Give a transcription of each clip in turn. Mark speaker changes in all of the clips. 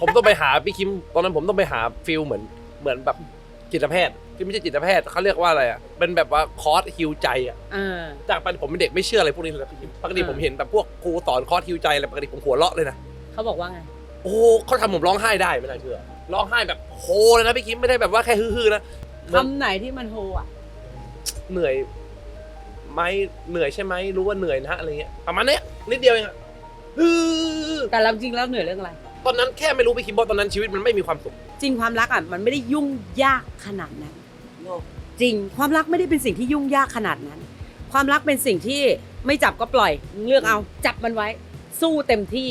Speaker 1: ผมต้องไปหาพี่คิมตอนนั้นผมต้องไปหาฟิลเหมือนเหมือนแบบจิตแพทย์ที่ไม่ใช่จิตแพทย์เขาเรียกว่าอะไรอะเป็นแบบว่าคอร์สฮิวใจอะ
Speaker 2: เออ
Speaker 1: จากไปผมเป็นเด็กไม่เชื่ออะไรพวกนี้เลยนะพี่คิมปกติ
Speaker 2: อ่า
Speaker 1: ผมเห็นแบบพวกครูสอนคอร์สฮิวใจอะไรปกติผมหัวเราะเลยนะ
Speaker 2: เขาบอกว่าไง
Speaker 1: โอ้เขาทำผมร้องไห้ได้ไม่น่าเชื่อร้องไห้แบบโฮเลยนะพี่คิมไม่ได้แบบว่าแค่ฮือๆนะเหมือน
Speaker 2: คำไหนที่มันโฮอะ
Speaker 1: เหนื่อยไหมเหนื่อยใช่ไหมรู้ว่าเหนื่อยนะอะไรเงี้ยประมาณเนี้ยนิดเดียวเองอะฮือ
Speaker 2: แต่เราจริงแล้วเหนื่อยเรื่องอะไร
Speaker 1: ตอนนั้นแค่ไม่รู้พี่คิมบอกตอนนั้นชีวิตมันไม่มีความสุข
Speaker 2: จริงความรักอะมันไม่ได้ยุ่งยากขนาดนั้น จริงความรักไม่ได้เป็นสิ่งที่ยุ่งยากขนาดนั้น ความรักเป็นสิ่งที่ไม่จับก็ปล่อยเลือกเอา จับมันไว้ สู้เต็มที่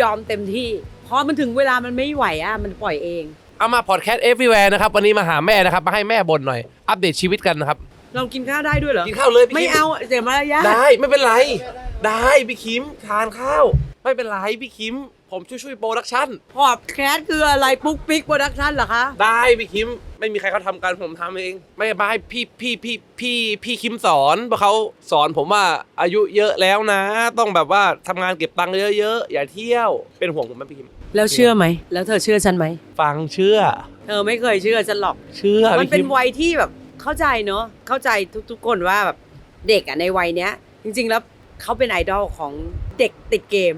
Speaker 2: ยอมเต็มที่พอมันถึงเวลามันไม่ไหวอะมันปล่อยเอง
Speaker 1: เอามาพอดแคสต์ everywhere นะครับวันนี้มาหาแม่นะครับมาให้แม่บ่นหน่อยอัปเดตชีวิตกันนะครับ
Speaker 2: เรากินข้าวได้ด้วยเหรอ
Speaker 1: กินข้าวเลยพี่คิ
Speaker 2: ไม่เอาเสียมารยาท
Speaker 1: ได้ไม่เป็นไร ได้พี่คิมทานข้าว ไม่เป็นไรพี่คิม ผมช่วยช่วยโปรดักชั่น
Speaker 2: พอดแคสต์คืออะไรปุ๊กปิ๊กโปรดักชั่นเหรอคะ
Speaker 1: ได้พี่คิมไม่มีใครเขาทำกันผมทำเอง ไม่มาให้พี่พี่พี่พี่พี่คิมสอนเพราะเขาสอนผมว่าอายุเยอะแล้วนะ ต้องแบบว่าทำงานเก็บตังค์เยอะๆอย่าเที่ยวเป็นห่วงผมไหมพี่คิม
Speaker 2: แล้วเชื่อไหม แล้วเธอเชื่อฉันไหม
Speaker 1: ฟังเชื่อ
Speaker 2: เธอไม่เคยเชื่อฉันหรอก
Speaker 1: เชื่อ
Speaker 2: มัน
Speaker 1: พี่
Speaker 2: เป็
Speaker 1: คิ
Speaker 2: น
Speaker 1: ม
Speaker 2: วัยที่แบบเข้าใจเนอะเข้าใจทุกๆคนว่าแบบเด็กอะในวัยเนี้ย จริง ๆ แล้วเขาเป็นไอดอลของเด็กติดเกม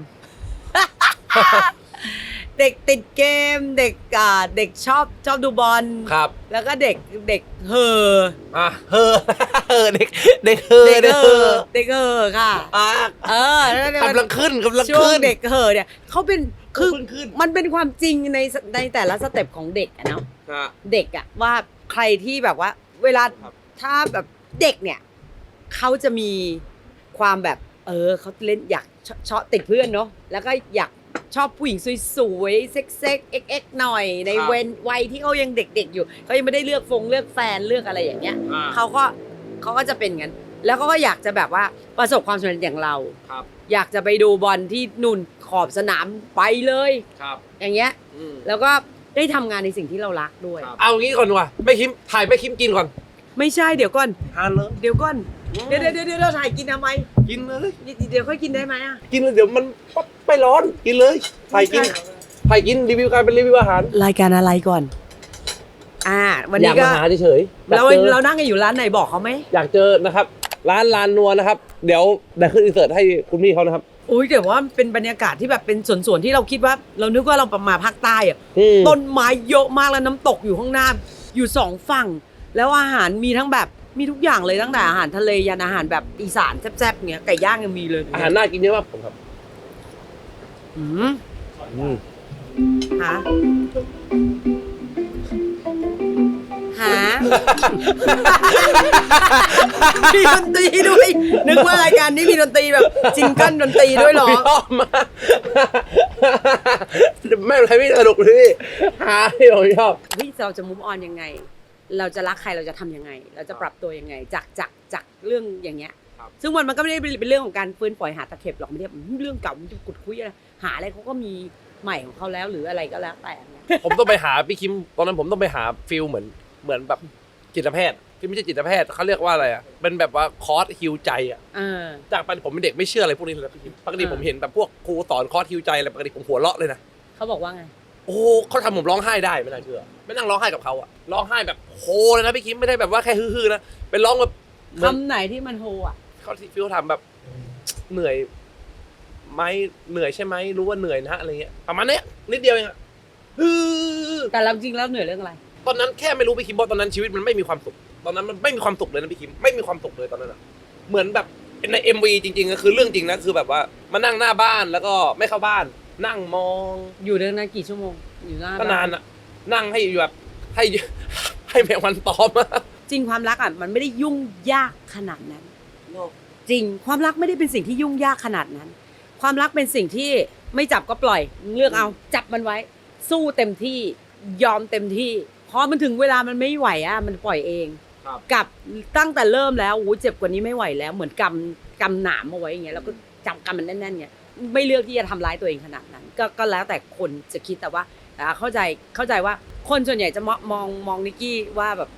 Speaker 2: เด็กติดเกมเด็กอ่าเด็กชอบชอบดูบอล
Speaker 1: ครับ
Speaker 2: แล้วก็เด็กเด็กเห่อ
Speaker 1: อะเฮอเฮอเด็กเด็กเฮอ
Speaker 2: เด็ก
Speaker 1: เด็ก
Speaker 2: เห่
Speaker 1: เฮ
Speaker 2: อ
Speaker 1: อ
Speaker 2: เด็กเห่อค่ะ
Speaker 1: อะ
Speaker 2: เออแล้วเนี่ยมัน
Speaker 1: กำลังขึ้นกำลัง
Speaker 2: ช่วง
Speaker 1: ขึ้น
Speaker 2: เด็กเห่อเนี่ยเขาเป็นคือ
Speaker 1: ขึ้นขึ้น
Speaker 2: มันเป็นความจริงในในแต่ละสเต็ปของเด็กอะเนาะ
Speaker 1: ฮะ
Speaker 2: เด็กอะว่าใครที่แบบว่า เวลา
Speaker 1: ครับ
Speaker 2: ถ้าแบบเด็กเนี่ยเขาจะมีความแบบ เออเขาเล่นอยากชชอบติดเพื่อนเนาะแล้วก็อยาก ชอบผู้หญิงสวยๆเซ็กเซ็กเอ็กเอ็กหน่อยในเวนวัยที่เขายังเด็กๆอยู่เขายังไม่ได้เลือกฟงเลือกแฟนเลือกอะไรอย่างเงี้ย
Speaker 1: อะ
Speaker 2: เขาก็เขาก็จะเป็นงั้น แล้วเขาก็อยากจะแบบว่าประสบความสำเร็จอย่างเรา
Speaker 1: ครับ
Speaker 2: อยากจะไปดูบอลที่นุ่นขอบสนามไปเลย
Speaker 1: ครับ
Speaker 2: อย่างเงี้ย
Speaker 1: อืม
Speaker 2: แล้วก็ได้ทำงานในสิ่งที่เรารักด้วย
Speaker 1: เอางี้ก่อนดีกว่าไม่คิมถ่ายไม่คิมกินก่อน
Speaker 2: ไม่ใช่เดี๋ยวก่อน
Speaker 1: ทานเลย
Speaker 2: เดี๋ยวก่อน เดี๋ยวเดี๋ยวเดี๋ยวเราถ่ายกินทำไม
Speaker 1: กินเลย
Speaker 2: เดี๋ยวค่อยกินได้ไหมอะ
Speaker 1: กินเลยเดี๋ยวมันปั๊บไม่ร้อนกินเลยถ่ายกิน
Speaker 2: ไม่ใช่
Speaker 1: ถ่ายกินรีวิวการเป็นรีวิวอาหาร
Speaker 2: รายการอะไรก่อน อ่า วัน
Speaker 1: อยา
Speaker 2: นี้
Speaker 1: ก
Speaker 2: ก็
Speaker 1: มาหาเฉยๆอยาก
Speaker 2: เรา
Speaker 1: เจอ
Speaker 2: เรานั่งกันอยู่ร้านไหนบอกเขาไหม
Speaker 1: อยากเจอนะครับ ร้านลานนัวนะครับ เดี๋ยวได้ขึ้นอินเสิร์ตให้คุณพี่เขานะครับ
Speaker 2: อุ้ยแต่ว่าเป็นบรรยากาศที่แบบเป็นสวนๆที่เราคิดว่า เรานึกว่าเรามาภาคใต้อะ
Speaker 1: อืม
Speaker 2: ต้นไม้เยอะมากแล้วน้ำตกอยู่ข้างหน้า อยู่สองฝั่ง แล้วอาหารมีทั้งแบบ มีทุกอย่างเลยตั้งแต่อาหารทะเลยันอาหารแบบอีสานแซ่บๆเงี้ยไก่ย่างยังมีเลย
Speaker 1: อาหารน่ากินเยอะมากผมครับ
Speaker 2: อืม
Speaker 1: อืม
Speaker 2: หาหามีดนตรีด้วย นึกว่ารายการนี้มีดนตรีแบบจิงเกิลดนตรีด้วยเหรอ
Speaker 1: พี่ชอบมากไม่เป็นไรพี่สนุกเลยพี่หาที่ผมชอบ
Speaker 2: เฮ้ยเราจะมุมออนยังไง เราจะรักใครเราจะทำยังไง เราจะปรับตัวยังไง จากจากจากเรื่องอย่างเงี้ย
Speaker 1: ครับ
Speaker 2: ซึ่งมันมันก็ไม่ได้เป็นเรื่องของการฟื้นฝอยหาตะเข็บหรอกไม่ได้แบบเรื่องเก่ามันจะกุดคุยอะไรหาอะไรเขาก็มีใหม่ของเขาแล้วหรืออะไรก็แล้วแต่เนี่ย
Speaker 1: ผมต้องไปหาพี่คิมตอนนั้นผมต้องไปหาฟิลเหมือนเหมือนแบบจิตแพทย์ที่ไม่ใช่จิตแพทย์เขาเรียกว่าอะไรอะเป็นแบบว่าคอร์สฮิวใจอะ
Speaker 2: เออ
Speaker 1: จากไปผมเป็นเด็กไม่เชื่ออะไรพวกนี้เลยนะพี่คิมปกติ
Speaker 2: อ่า
Speaker 1: ผมเห็นแบบพวกครูสอนคอร์สฮิวใจอะไรปกติผมหัวเราะเลยนะ
Speaker 2: เขาบอกว่าไง
Speaker 1: โอ้เขาทำผมร้องไห้ได้ไม่น่าเชื่อไม่นั่งร้องไห้กับเขาอะร้องไห้แบบโฮเลยนะพี่คิมไม่ได้แบบว่าแค่ฮือๆนะเป็นร้องแบบเหมือน
Speaker 2: คำไหนที่มันโฮอะ
Speaker 1: เขาที่ฟิลทำแบบ เหนื่อยไหมเหนื่อยใช่ไหมรู้ว่าเหนื่อยนะอะไรเงี้ยประมาณเนี้ยนิดเดียวเองอะฮือ
Speaker 2: แต่เราจริงแล้วเหนื่อยเรื่องอะไร
Speaker 1: ตอนนั้นแค่ไม่รู้พี่คิมบอกตอนนั้นชีวิตมันไม่มีความสุข ตอนนั้นมันไม่มีความสุขเลยนะพี่คิมไม่มีความสุขเลยตอนนั้นอะเหมือนแบบในเอ็มวีจริงๆก็คือเรื่องจริงนะคือแบบว่ามานั่งหน้าบ้านแล้วก็ไม่เข้าบ้าน นั่งมอง
Speaker 2: อยู่เรื่องนั้นกี่ชั่วโมง อยู่หน้า
Speaker 1: ก็
Speaker 2: บ้
Speaker 1: นานอะนั่งให้แบบให้ให้แมงวันตอมอะ
Speaker 2: จริงความรักอะมันไม่ได้ยุ่งยากขนาดนั้น จริงความรักไม่ได้เป็นสิ่งที่ยุ่งยากขนาดนั้น ความรักเป็นสิ่งที่ไม่จับก็ปล่อยเลือกเอา จับมันไว้ สู้เต็มที่ยอมเต็มที่พอมันถึงเวลามันไม่ไหวอะมันปล่อยเอง
Speaker 1: ครับ
Speaker 2: กับตั้งแต่เริ่มแล้วโอ้เจ็บกว่านี้ไม่ไหวแล้ว เหมือนกำกำหนามเอาไว้อย่างเงี้ยแล้วก็ จำกำมันแน่นๆเงี้ยไม่เลือกที่จะทำร้ายตัวเองขนาดนั้น ก็ก็แล้วแต่คนจะคิดแต่ว่าอ่าเข้าใจเข้าใจว่าคนส่วนใหญ่จะมองมองมองนิกกี้ว่าแบบ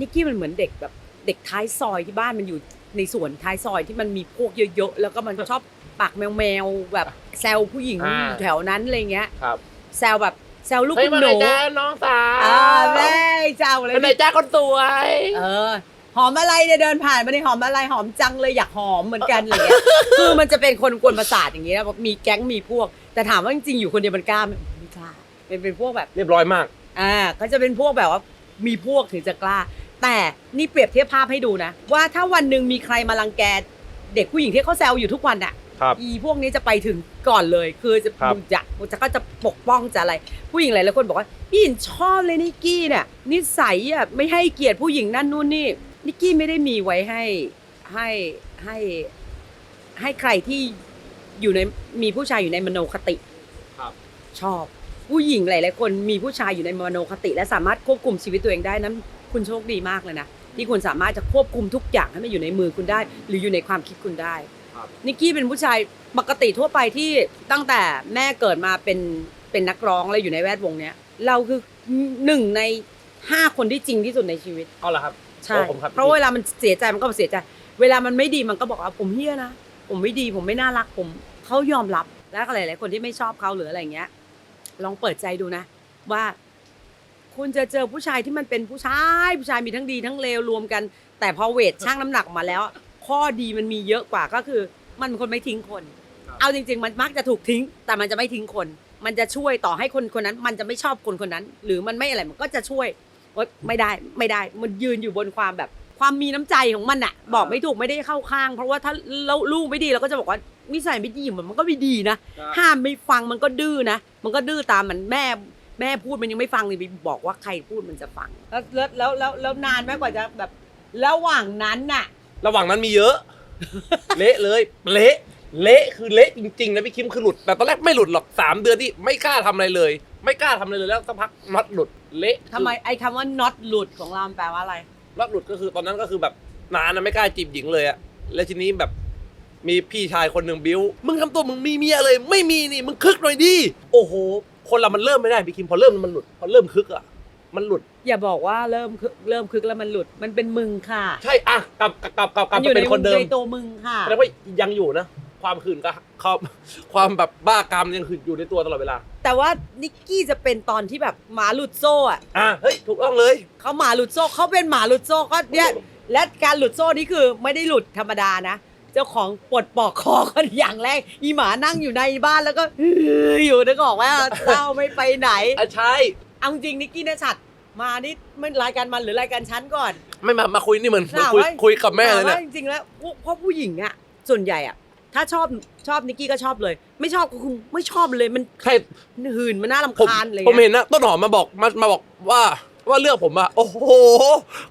Speaker 2: นิกกี้มันเหมือนเด็กแบบเด็กท้ายซอยที่บ้านมันอยู่ในสวนท้ายซอยที่มันมีพวกเยอะๆแล้วก็มันชอบปากแมวๆแบบแซวผู้หญิง
Speaker 1: อ่า
Speaker 2: แถวนั้นอะไรเงี้ย
Speaker 1: ครับ
Speaker 2: แซวแบบแซวลูก
Speaker 1: เฮ้ย
Speaker 2: คุณ
Speaker 1: มา
Speaker 2: ห
Speaker 1: ไหน
Speaker 2: นู
Speaker 1: จ้าน้องสาว
Speaker 2: อ่าแม่แซวอะไร
Speaker 1: มาไหนจ้าคนสวย
Speaker 2: เออ หอมอะไรเนี่ยเดินผ่านมาในหอมอะไรหอมจังเลยอยากหอมเหมือนกันอะไรเงี้ยคือมันจะเป็นคนกวนประสาทอย่างเงี้ยมีแก๊งมีพวก แต่ถามว่าจริงๆอยู่คนเดียวมันกล้าไหมไม่กล้าเป็นเป็นพวกแบบ
Speaker 1: เรียบร้อยมาก
Speaker 2: อ่าเขาจะเป็นพวกแบบว่ามีพวกถึงจะกล้า แต่นี่เปรียบเทียบภาพให้ดูนะ ว่าถ้าวันหนึ่งมีใครมารังแกเด็กผู้หญิงที่เขาแซวอยู่ทุกวันอะ
Speaker 1: ครับ
Speaker 2: อีพวกนี้จะไปถึงก่อนเลย คือจะ
Speaker 1: ครับ
Speaker 2: จะจะก็จะปกป้องจะอะไร ผู้หญิงหลายๆคนบอกว่าพี่หญิงชอบเลยนิกกี้เนี่ยนิสัยอะไม่ให้เกียรติผู้หญิงนั่นนู่นนี่ นิกกี้ไม่ได้มีไว้ให้ให้ให้ให้ใครที่อยู่ในมีผู้ชายอยู่ในมโนคติ
Speaker 1: ครับ
Speaker 2: ชอบ ผู้หญิงหลายๆคนมีผู้ชายอยู่ในมโนคติ และสามารถควบคุมชีวิตตัวเองได้นั้น คุณโชคดีมากเลยนะที่คุณสามารถจะควบคุมทุกอย่างให้มันอยู่ในมือคุณได้ หรืออยู่ในความคิดคุณได้
Speaker 1: ครับ
Speaker 2: นิกกี้เป็นผู้ชายปกติทั่วไปที่ตั้งแต่แม่เกิดมาเป็นเป็นนักร้องแล้วอยู่ในแวดวงเนี้ย เราคือหนึ่งในห้าคนที่จริงที่สุดในชีวิต
Speaker 1: เอาละครับ
Speaker 2: ใช่
Speaker 1: โอ้ผมครับ
Speaker 2: เพราะเวลามันเสียใจมันก็เสียใจ เวลามันไม่ดีมันก็บอกว่าผมเฮี้ยนะ ผมไม่ดีผมไม่น่ารักผมเขายอมรับแล้วก็หลายๆคนที่ไม่ชอบเขาหรืออะไรอย่างเงี้ย ลองเปิดใจดูนะ ว่า คุณจะเจอผู้ชายที่มันเป็นผู้ชายผู้ชายมีทั้งดีทั้งเลวรวมกัน แต่พอเวทชั่งน้ำหนักมาแล้ว ข้อดีมันมีเยอะกว่าก็คือ มันเป็นคนไม่ทิ้งคน
Speaker 1: ครับ
Speaker 2: เอาจริง ๆ มันมักจะถูกทิ้ง แต่มันจะไม่ทิ้งคน มันจะช่วยต่อให้คนคนนั้น มันจะไม่ชอบคนคนนั้น หรือมันไม่อะไรมันก็จะช่วยโอ๊ยไม่ได้ไม่ได้มันยืนอยู่บนความแบบความมีน้ำใจของมันอะบอกไม่ถูกไม่ได้เข้าข้าง เพราะว่าถ้าเราลูกไม่ดีเราก็จะบอกว่านิสัยไม่ดีมันมันก็ไม่ดีนะห้ามไม่ฟังมันก็ดื้อนะมันก็ดื้อตามมันแม่แม่พูดมันยังไม่ฟังเลยไปบอกว่าใครพูดมันจะฟังแล้วแล้วแล้วแล้วแล้วนานไหมกว่าจะแบบ ระหว่างนั้นน่ะ
Speaker 1: ระหว่างนั้นมีเยอะ เละเลย เละเละคือเละจริงๆนะพี่คิมคือหลุดแต่ตอนแรกไม่หลุดหรอกสามเดือนที่ไม่กล้าทำอะไรเลย ไม่กล้าทำอะไรเลยแล้วสักพักน็อตหลุดเละ
Speaker 2: ทำไมไอ้คำว่า not หลุดของเรามันแปลว่าอะไร
Speaker 1: น็อตหลุดก็คือตอนนั้นก็คือแบบนานนะไม่กล้าจีบหญิงเลยอะแล้วทีนี้แบบมีพี่ชายคนหนึ่งบิ้ว มึงทำตัวมึงมีเมียเลย ไม่มีนี่มึงคึกหน่อยดิโอ้โห คนเรามันเริ่มไม่ได้พี่คิมพอเริ่มมันหลุดพอเริ่มคึกอะมันหลุด
Speaker 2: อย่าบอกว่าเริ่มคึกเริ่มคึกแล้วมันหลุดมันเป็นมึงค่ะ
Speaker 1: ใช่อะกลับกลับกลับกลับกลับ
Speaker 2: มั
Speaker 1: มา
Speaker 2: อยู่ใน
Speaker 1: เป็นคนเดิม
Speaker 2: ในตัวมึงค่ะ
Speaker 1: แสดงว่ายังอยู่นะ ความขืนก็ความความแบบบ้ากามยังขืนอยู่ในตัวตลอดเวลา
Speaker 2: แต่ว่านิกกี้จะเป็นตอนที่แบบหมาหลุดโซ่อะ
Speaker 1: อะเฮ้ยถูกต้องเลย
Speaker 2: เขาหมาหลุดโซ่เขาเป็นหมาหลุดโซ่ก็เนี่ยและการหลุดโซ่นี่คือไม่ได้หลุดธรรมดานะเจ้าของปลดปลอกคอคนอย่างแรก อีหมานั่งอยู่ในบ้านแล้วก็อื้ออยู่นึกออกว่าเจ้าไม่ไปไหน
Speaker 1: อะใช่
Speaker 2: เอาจริงนิกกี้นชัดมานี่มันรายการมันหรือรายการฉันก่อน
Speaker 1: ไม่มามาคุยนี่เหมือนเหมือน
Speaker 2: ถาม
Speaker 1: คุย
Speaker 2: ว่า
Speaker 1: คุยกับแม่เลย
Speaker 2: แต่
Speaker 1: เนี่ย
Speaker 2: ว่าจริงๆแล้วพวกเพราะผู้หญิงอะส่วนใหญ่อะ ถ้าชอบชอบนิกกี้ก็ชอบเลย ไม่ชอบก็คงไม่ชอบเลยมัน
Speaker 1: ใช่
Speaker 2: หื่นมันน่า
Speaker 1: ผม
Speaker 2: รำคาญเลย
Speaker 1: ผมเห็นนะต้นหอมมาบอกมามาบอกว่าว่าเลือกผมอะโอ้โห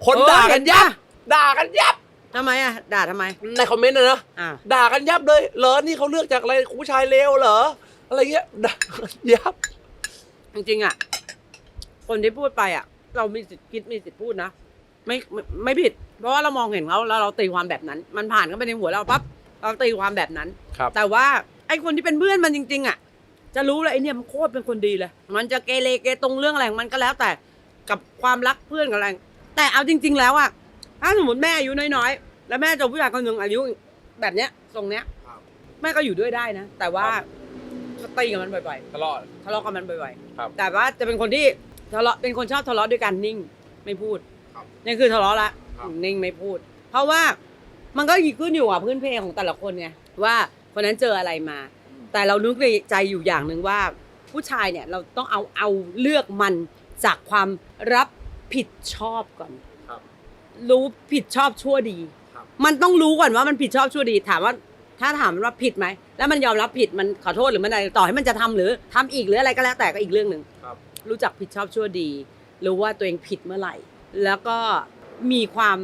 Speaker 1: คนด่ากันยับด่ากันยับ
Speaker 2: ทำไมอะด่าทำไม
Speaker 1: ในคอมเมนต์นะนะ
Speaker 2: อ่า
Speaker 1: ด่ากันยับเลยเหรอนี่เขาเลือกจากอะไรผู้ชายเลวเหรออะไรเงี้ยด่ากันยับ
Speaker 2: จริงๆอะคนที่พูดไปอะเรามีสิทธิ์คิดมีสิทธิ์พูดนะไม่ไม่ไม่ผิด เพราะว่าเรามองเห็นเขาแล้วเราตีความแบบนั้น มันผ่านเข้าไปในหัวเราปั๊บ เราตีความแบบนั้น
Speaker 1: ครับ
Speaker 2: แต่ว่าไอ้คนที่เป็นเพื่อนมันจริง ๆ อะ จะรู้เลยไอ้เนี่ยมันโคตรเป็นคนดีเลย มันจะเกเรเกตรงเรื่องอะไรของมันก็แล้วแต่กับความรักเพื่อนกับอะไรแต่เอาจริง ๆ แล้วอะถ้าสมมติแม่อายุน้อยๆ แล้วแม่เจอผู้ชายคนหนึ่งอายุแบบเนี้ยทรงเนี้ย
Speaker 1: ครับ
Speaker 2: แม่ก็อยู่ด้วยได้นะ แต่ว่า
Speaker 1: ครับ
Speaker 2: ก็ตีกับมันบ่อย
Speaker 1: ตลอด
Speaker 2: ๆทะเลาะกับมันบ่อย
Speaker 1: ครับ
Speaker 2: ๆแต่ว่าจะเป็นคนที่ทะเลาะเป็นคนชอบทะเลาะด้วยกันนิ่งไม่พูด
Speaker 1: ครับ
Speaker 2: นี่คือทะเลาะละ
Speaker 1: ครับ
Speaker 2: นิ่งไม่พูด เพราะว่า มันก็ขึ้นอยู่กับพื้นเพของแต่ละคนไงว่าคนนั้นเจออะไรมา แต่เรานึกในใจอยู่อย่างหนึ่งว่า ผู้ชายเนี่ยเราต้องเอาเอาเลือกมันจากความรับผิดชอบก่อน
Speaker 1: ครับ
Speaker 2: รู้ผิดชอบชั่วดี
Speaker 1: ครับ
Speaker 2: มันต้องรู้ก่อนว่ามันผิดชอบชั่วดี ถามว่าถ้าถามมันว่าผิดไหม แล้วมันยอมรับผิดมันขอโทษหรือมันอะไรต่อให้มันจะทำหรือทำอีกหรืออะไรก็แล้วแต่ก็อีกเรื่องหนึ่ง
Speaker 1: ครับ
Speaker 2: รู้จักผิดชอบชั่วดี รู้ว่าตัวเองผิดเมื่อไหร่ แล้วก็มีความ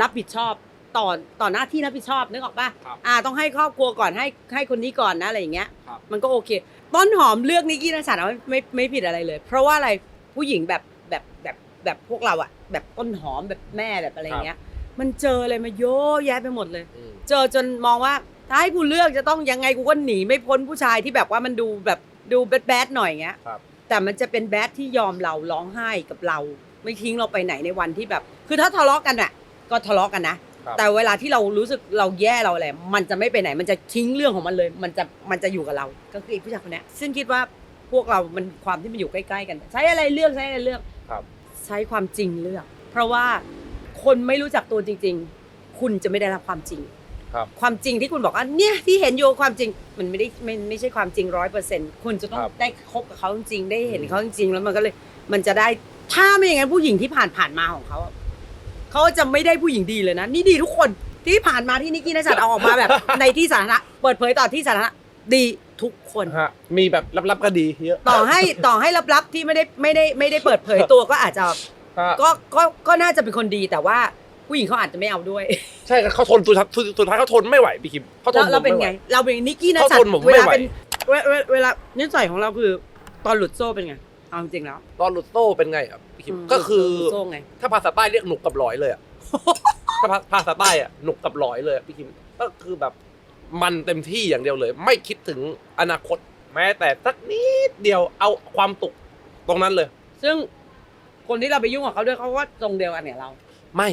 Speaker 2: รับผิดชอบ ต่อต่อหน้าที่รับผิดชอบนึกออกปะ
Speaker 1: ครับ
Speaker 2: อ่า ต้องให้ครอบครัวก่อนให้ให้คนนี้ก่อนนะอะไรอย่างเงี้ย
Speaker 1: ครับ
Speaker 2: มันก็โอเค ต้นหอมเลือกนิกกี้นัชัดเอาไม่ไม่ไม่ผิดอะไรเลย เพราะว่าอะไรผู้หญิงแบบแบบแบบแบบพวกเราอะแบบต้นหอมแบบแม่แบบอะไรอย่างเงี้ย มันเจออะไรมาเยอะแยะไปหมดเลย
Speaker 1: อืม
Speaker 2: เจอจนมองว่าถ้าให้กูเลือกจะต้องยังไงกูก็หนีไม่พ้นผู้ชายที่แบบว่ามันดูแบบดูแบดแบดๆหน่อยอย่างเงี้ย
Speaker 1: ครับ
Speaker 2: แต่มันจะเป็นแบดที่ยอมเราร้องไห้กับเรา ไม่ทิ้งเราไปไหนในวันที่แบบ คือถ้าทะเลาะกันอะ ก็ทะเลาะกันนะ
Speaker 1: ครับ
Speaker 2: แต่เวลาที่เรารู้สึกเราแย่เราอะไรมันจะไม่ไปไหน มันจะทิ้งเรื่องของมันเลย มันจะมันจะอยู่กับเรา ก็คือไอ้ผู้ชายคนเนี้ยซึ่งคิดว่าผพวกเรา มันความที่มันอยู่ใกล้ๆกัน ใช้อะไรเลือกใช้อะไรเลือก
Speaker 1: ครับ
Speaker 2: ใช้ความจริงเลือก เพราะว่าคนไม่รู้จักตัวจริง ๆ คุณจะไม่ได้รับความจริง
Speaker 1: ครับ
Speaker 2: ความจริงที่คุณบอกว่าเนี่ยที่เห็นอยู่ความจริงมันไม่ได้ไม่ไม่ใช่ความจริงร้อยเปอร์เซ็นต์คุณจะต้อง
Speaker 1: ครับ
Speaker 2: ได้คบกับเขาจริงๆได้เห็นเขาจริงๆแล้วมันก็เลย มันจะได้ถ้าไม่อย่างนั้นผู้หญิงที่ผ่านผ่านๆมาของเขาอะ เขาจะไม่ได้ผู้หญิงดีเลยนะ นี่ดีทุกคนที่ผ่านมาที่นิกกี้นัชัดเอาออกมาแบบ ในที่สาธารณะเปิดเผยต่อที่สาธารณะดีทุกคน
Speaker 1: ฮะมีแบบลับๆก็ดีเยอะ
Speaker 2: ต่อให้ต่อให้ลับๆที่ไม่ได้ไม่ได้ไม่ได้เปิดเผยตัวก็อาจจะ
Speaker 1: ฮะ
Speaker 2: ก็ก็ก็น่าจะเป็นคนดีแต่ว่าผู้หญิงเขาอาจจะไม่เอาด้วย
Speaker 1: ใช่เขาทนสุดท้ายสุดท้ายเขาทนไม่ไหวพี่คิมเขาท
Speaker 2: แล้
Speaker 1: น
Speaker 2: วเราเป็น
Speaker 1: ม่หว
Speaker 2: ไง เราเป็นนิกกี้นั
Speaker 1: เขา
Speaker 2: ชัด
Speaker 1: ทนผม
Speaker 2: เว
Speaker 1: ไม่
Speaker 2: ลา
Speaker 1: ไหว
Speaker 2: เป็นเวลาเวลาเวลานิสัยของเราคือ ตอนหลุดโซ่เป็นไงเอาจริงๆแล้ว
Speaker 1: ตอนหลุดโซ่เป็นไงครับพี่ คิม
Speaker 2: ม
Speaker 1: ก็คือ
Speaker 2: หลุดโซ่ไง
Speaker 1: ถ้าภาษาใต้เรียกหนุกกับหลอยเลยอะถ้าภาภาษาใต้อะหนุกกับหลอยเลยอะพี่คิม ก็คือแบบมันเต็มที่อย่างเดียวเลย ไม่คิดถึงอนาคต แม้แต่สักนิดเดียวเอาความตุกตรงนั้นเลย
Speaker 2: ซึ่งคนที่เราไปยุ่งกับเขาด้วยเขาว่าทรงเดียวกันเนี่ยเรา
Speaker 1: ไม่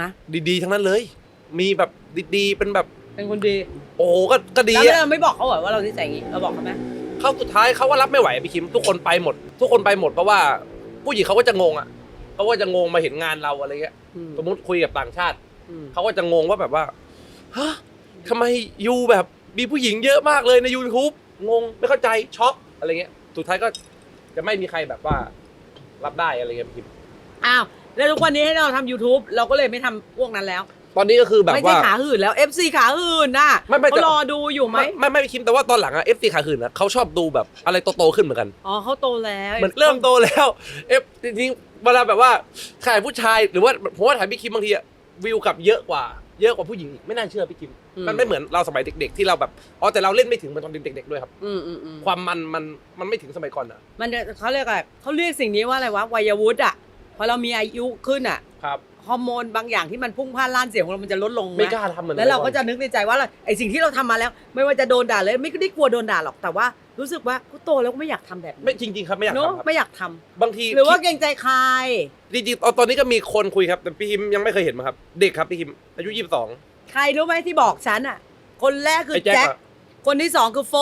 Speaker 2: นะ
Speaker 1: ดีๆ ทั้งนั้นเลย มีแบบดีๆ เป็นแบบ
Speaker 2: เป็นคนดี
Speaker 1: โอ้โหก็ก็ดี
Speaker 2: แล้ว
Speaker 1: อะ
Speaker 2: เราไม่บอกเขาเหรอว่าเรานิสัยอย่างนี้เราบอกเขาไหม
Speaker 1: เขาสุดท้ายเขาว่ารับไม่ไหวอะพี่คิม ทุกคนไปหมด ทุกคนไปหมดเพราะว่า ผู้หญิงเขาก็จะงงอะเขาก็จะงงมาเห็นงานเราอะไรเงี้ย
Speaker 2: อืม
Speaker 1: สมมติคุยกับต่างชาติ
Speaker 2: อืม
Speaker 1: เขาก็จะงงว่าแบบว่าฮะทำไมยูแบบมีผู้หญิงเยอะมากเลยใน YouTube งงไม่เข้าใจช็อกอะไรเงี้ย สุดท้ายก็จะไม่มีใครแบบว่า รับได้อะไรเงี้ยพี่คิม
Speaker 2: อ้าวแล้วทุกวันนี้ให้เราทำ YouTube เราก็เลยไม่ทำพวกนั้นแล้ว
Speaker 1: ตอนนี้ก็คือแบบ
Speaker 2: ไม่ใช่
Speaker 1: ว่า
Speaker 2: ขาหื่นแล้ว FC ขาหื่นน่ะ
Speaker 1: ไม่ไม่
Speaker 2: เขา
Speaker 1: แต่
Speaker 2: รอดูอยู่ไหม
Speaker 1: ไม่ไม่ไม่พี่คิมแต่ว่าตอนหลังอะเอฟซีขาขืนนะเขาชอบดูแบบอะไรโตๆขึ้นเหมือนกัน
Speaker 2: อ๋อเขาโตแล้ว
Speaker 1: เหมือนเริ่มโตแล้วเอฟจริงๆเวลาแบบว่าถ่ายผู้ชายหรือว่าผมว่าถ่ายพี่คิมบางทีอะวิวกลับเยอะกว่า เยอะกว่าผู้หญิงอีกไม่น่าเชื่อพี่คิม มันไม่เหมือนเราสมัยเด็ก ๆ ที่เราแบบอ๋อแต่เราเล่นไม่ถึงเหมือนตอนเด็กๆด้วยครับ
Speaker 2: อืมอืมอืม
Speaker 1: ความมันมันมันไม่ถึงสมัยก่อนอะ
Speaker 2: มันจะเขาเรียกอะไรเขาเรียกสิ่งนี้ว่าอะไรวะวัยวุฒิอะพอเรามีอายุขึ้นอะ
Speaker 1: ครับ
Speaker 2: ฮอร์โมนบางอย่างที่มันพุ่งพล่านล้านเสียงของเรามันจะลดลง
Speaker 1: ไม่
Speaker 2: นะ
Speaker 1: กล้าทำเหมือน
Speaker 2: แล้วเราก็
Speaker 1: สมัย
Speaker 2: จะนึกในใจว่าเราไอสิ่งที่เราทำมาแล้ว ไม่ว่าจะโดนด่าเลยไม่ได้กลัวโดนด่าหรอกแต่ว่ารู้สึกว่ากูโตแล้วก็ไม่อยากทำแบบ
Speaker 1: ไม่
Speaker 2: นี้
Speaker 1: จริง ๆ ครับไม่อยาก
Speaker 2: เนอะ
Speaker 1: ทำครับ
Speaker 2: ไม่อยากทำ
Speaker 1: บางที
Speaker 2: หรือว่าเกรงใจใคร
Speaker 1: จริงๆตอนตอนนี้ก็มีคนคุยครับ แต่พี่คิมยังไม่เคยเห็นมาครับ เด็กครับพี่คิมอายุยี่สิบสอง
Speaker 2: ใครรู้ไหมที่บอกฉันอะ คนแรกคือ
Speaker 1: ไอ้แจ็ค
Speaker 2: แจ็ค
Speaker 1: อะ
Speaker 2: คนที่สองคือโฟ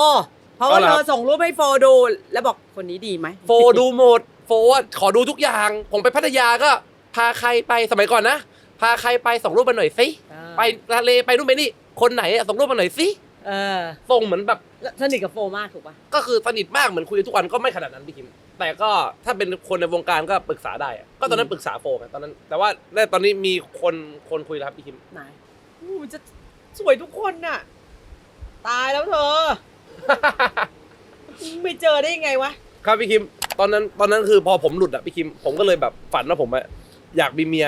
Speaker 2: เพราะว่า
Speaker 1: เอาเหร
Speaker 2: เธ
Speaker 1: อ
Speaker 2: อส่งรูปให้โฟดูแล้วบอกคนนี้ดีไหม
Speaker 1: โฟดูหมดโฟอะขอดูทุกอย่าง ผมไปพัทยาก็ พาใครไปสมัยก่อนนะ พาใครไปส่งรูปมาหน่อยสิ
Speaker 2: เออ
Speaker 1: ไปทะเลไปนู่นไปนี่ คนไหนอะส่งรูปมาหน่อยสิ
Speaker 2: เออ
Speaker 1: ส่งเหมือนแบบ
Speaker 2: แล้วสนิทกับโฟมากถูกปะ
Speaker 1: ก็คือสนิทมากเหมือนคุยกันทุกวันก็ไม่ขนาดนั้นพี่คิม แต่ก็ถ้าเป็นคนในวงการก็ปรึกษาได้อะก็ตอนนั้นปรึกษาโฟไงตอนนั้น แต่ว่าในตอนนี้มีคนคนคุยแล้วครับพี่คิม
Speaker 2: ไหนอู้มันจะสวยทุกคนน่ะ ตายแล้วเธอไม่เจอได้ยังไงวะ
Speaker 1: ครับพี่คิม ตอนนั้นตอนนั้นคือพอผมหลุดอะพี่คิม ผมก็เลยแบบฝันว่าผมอะ อยากมีเมีย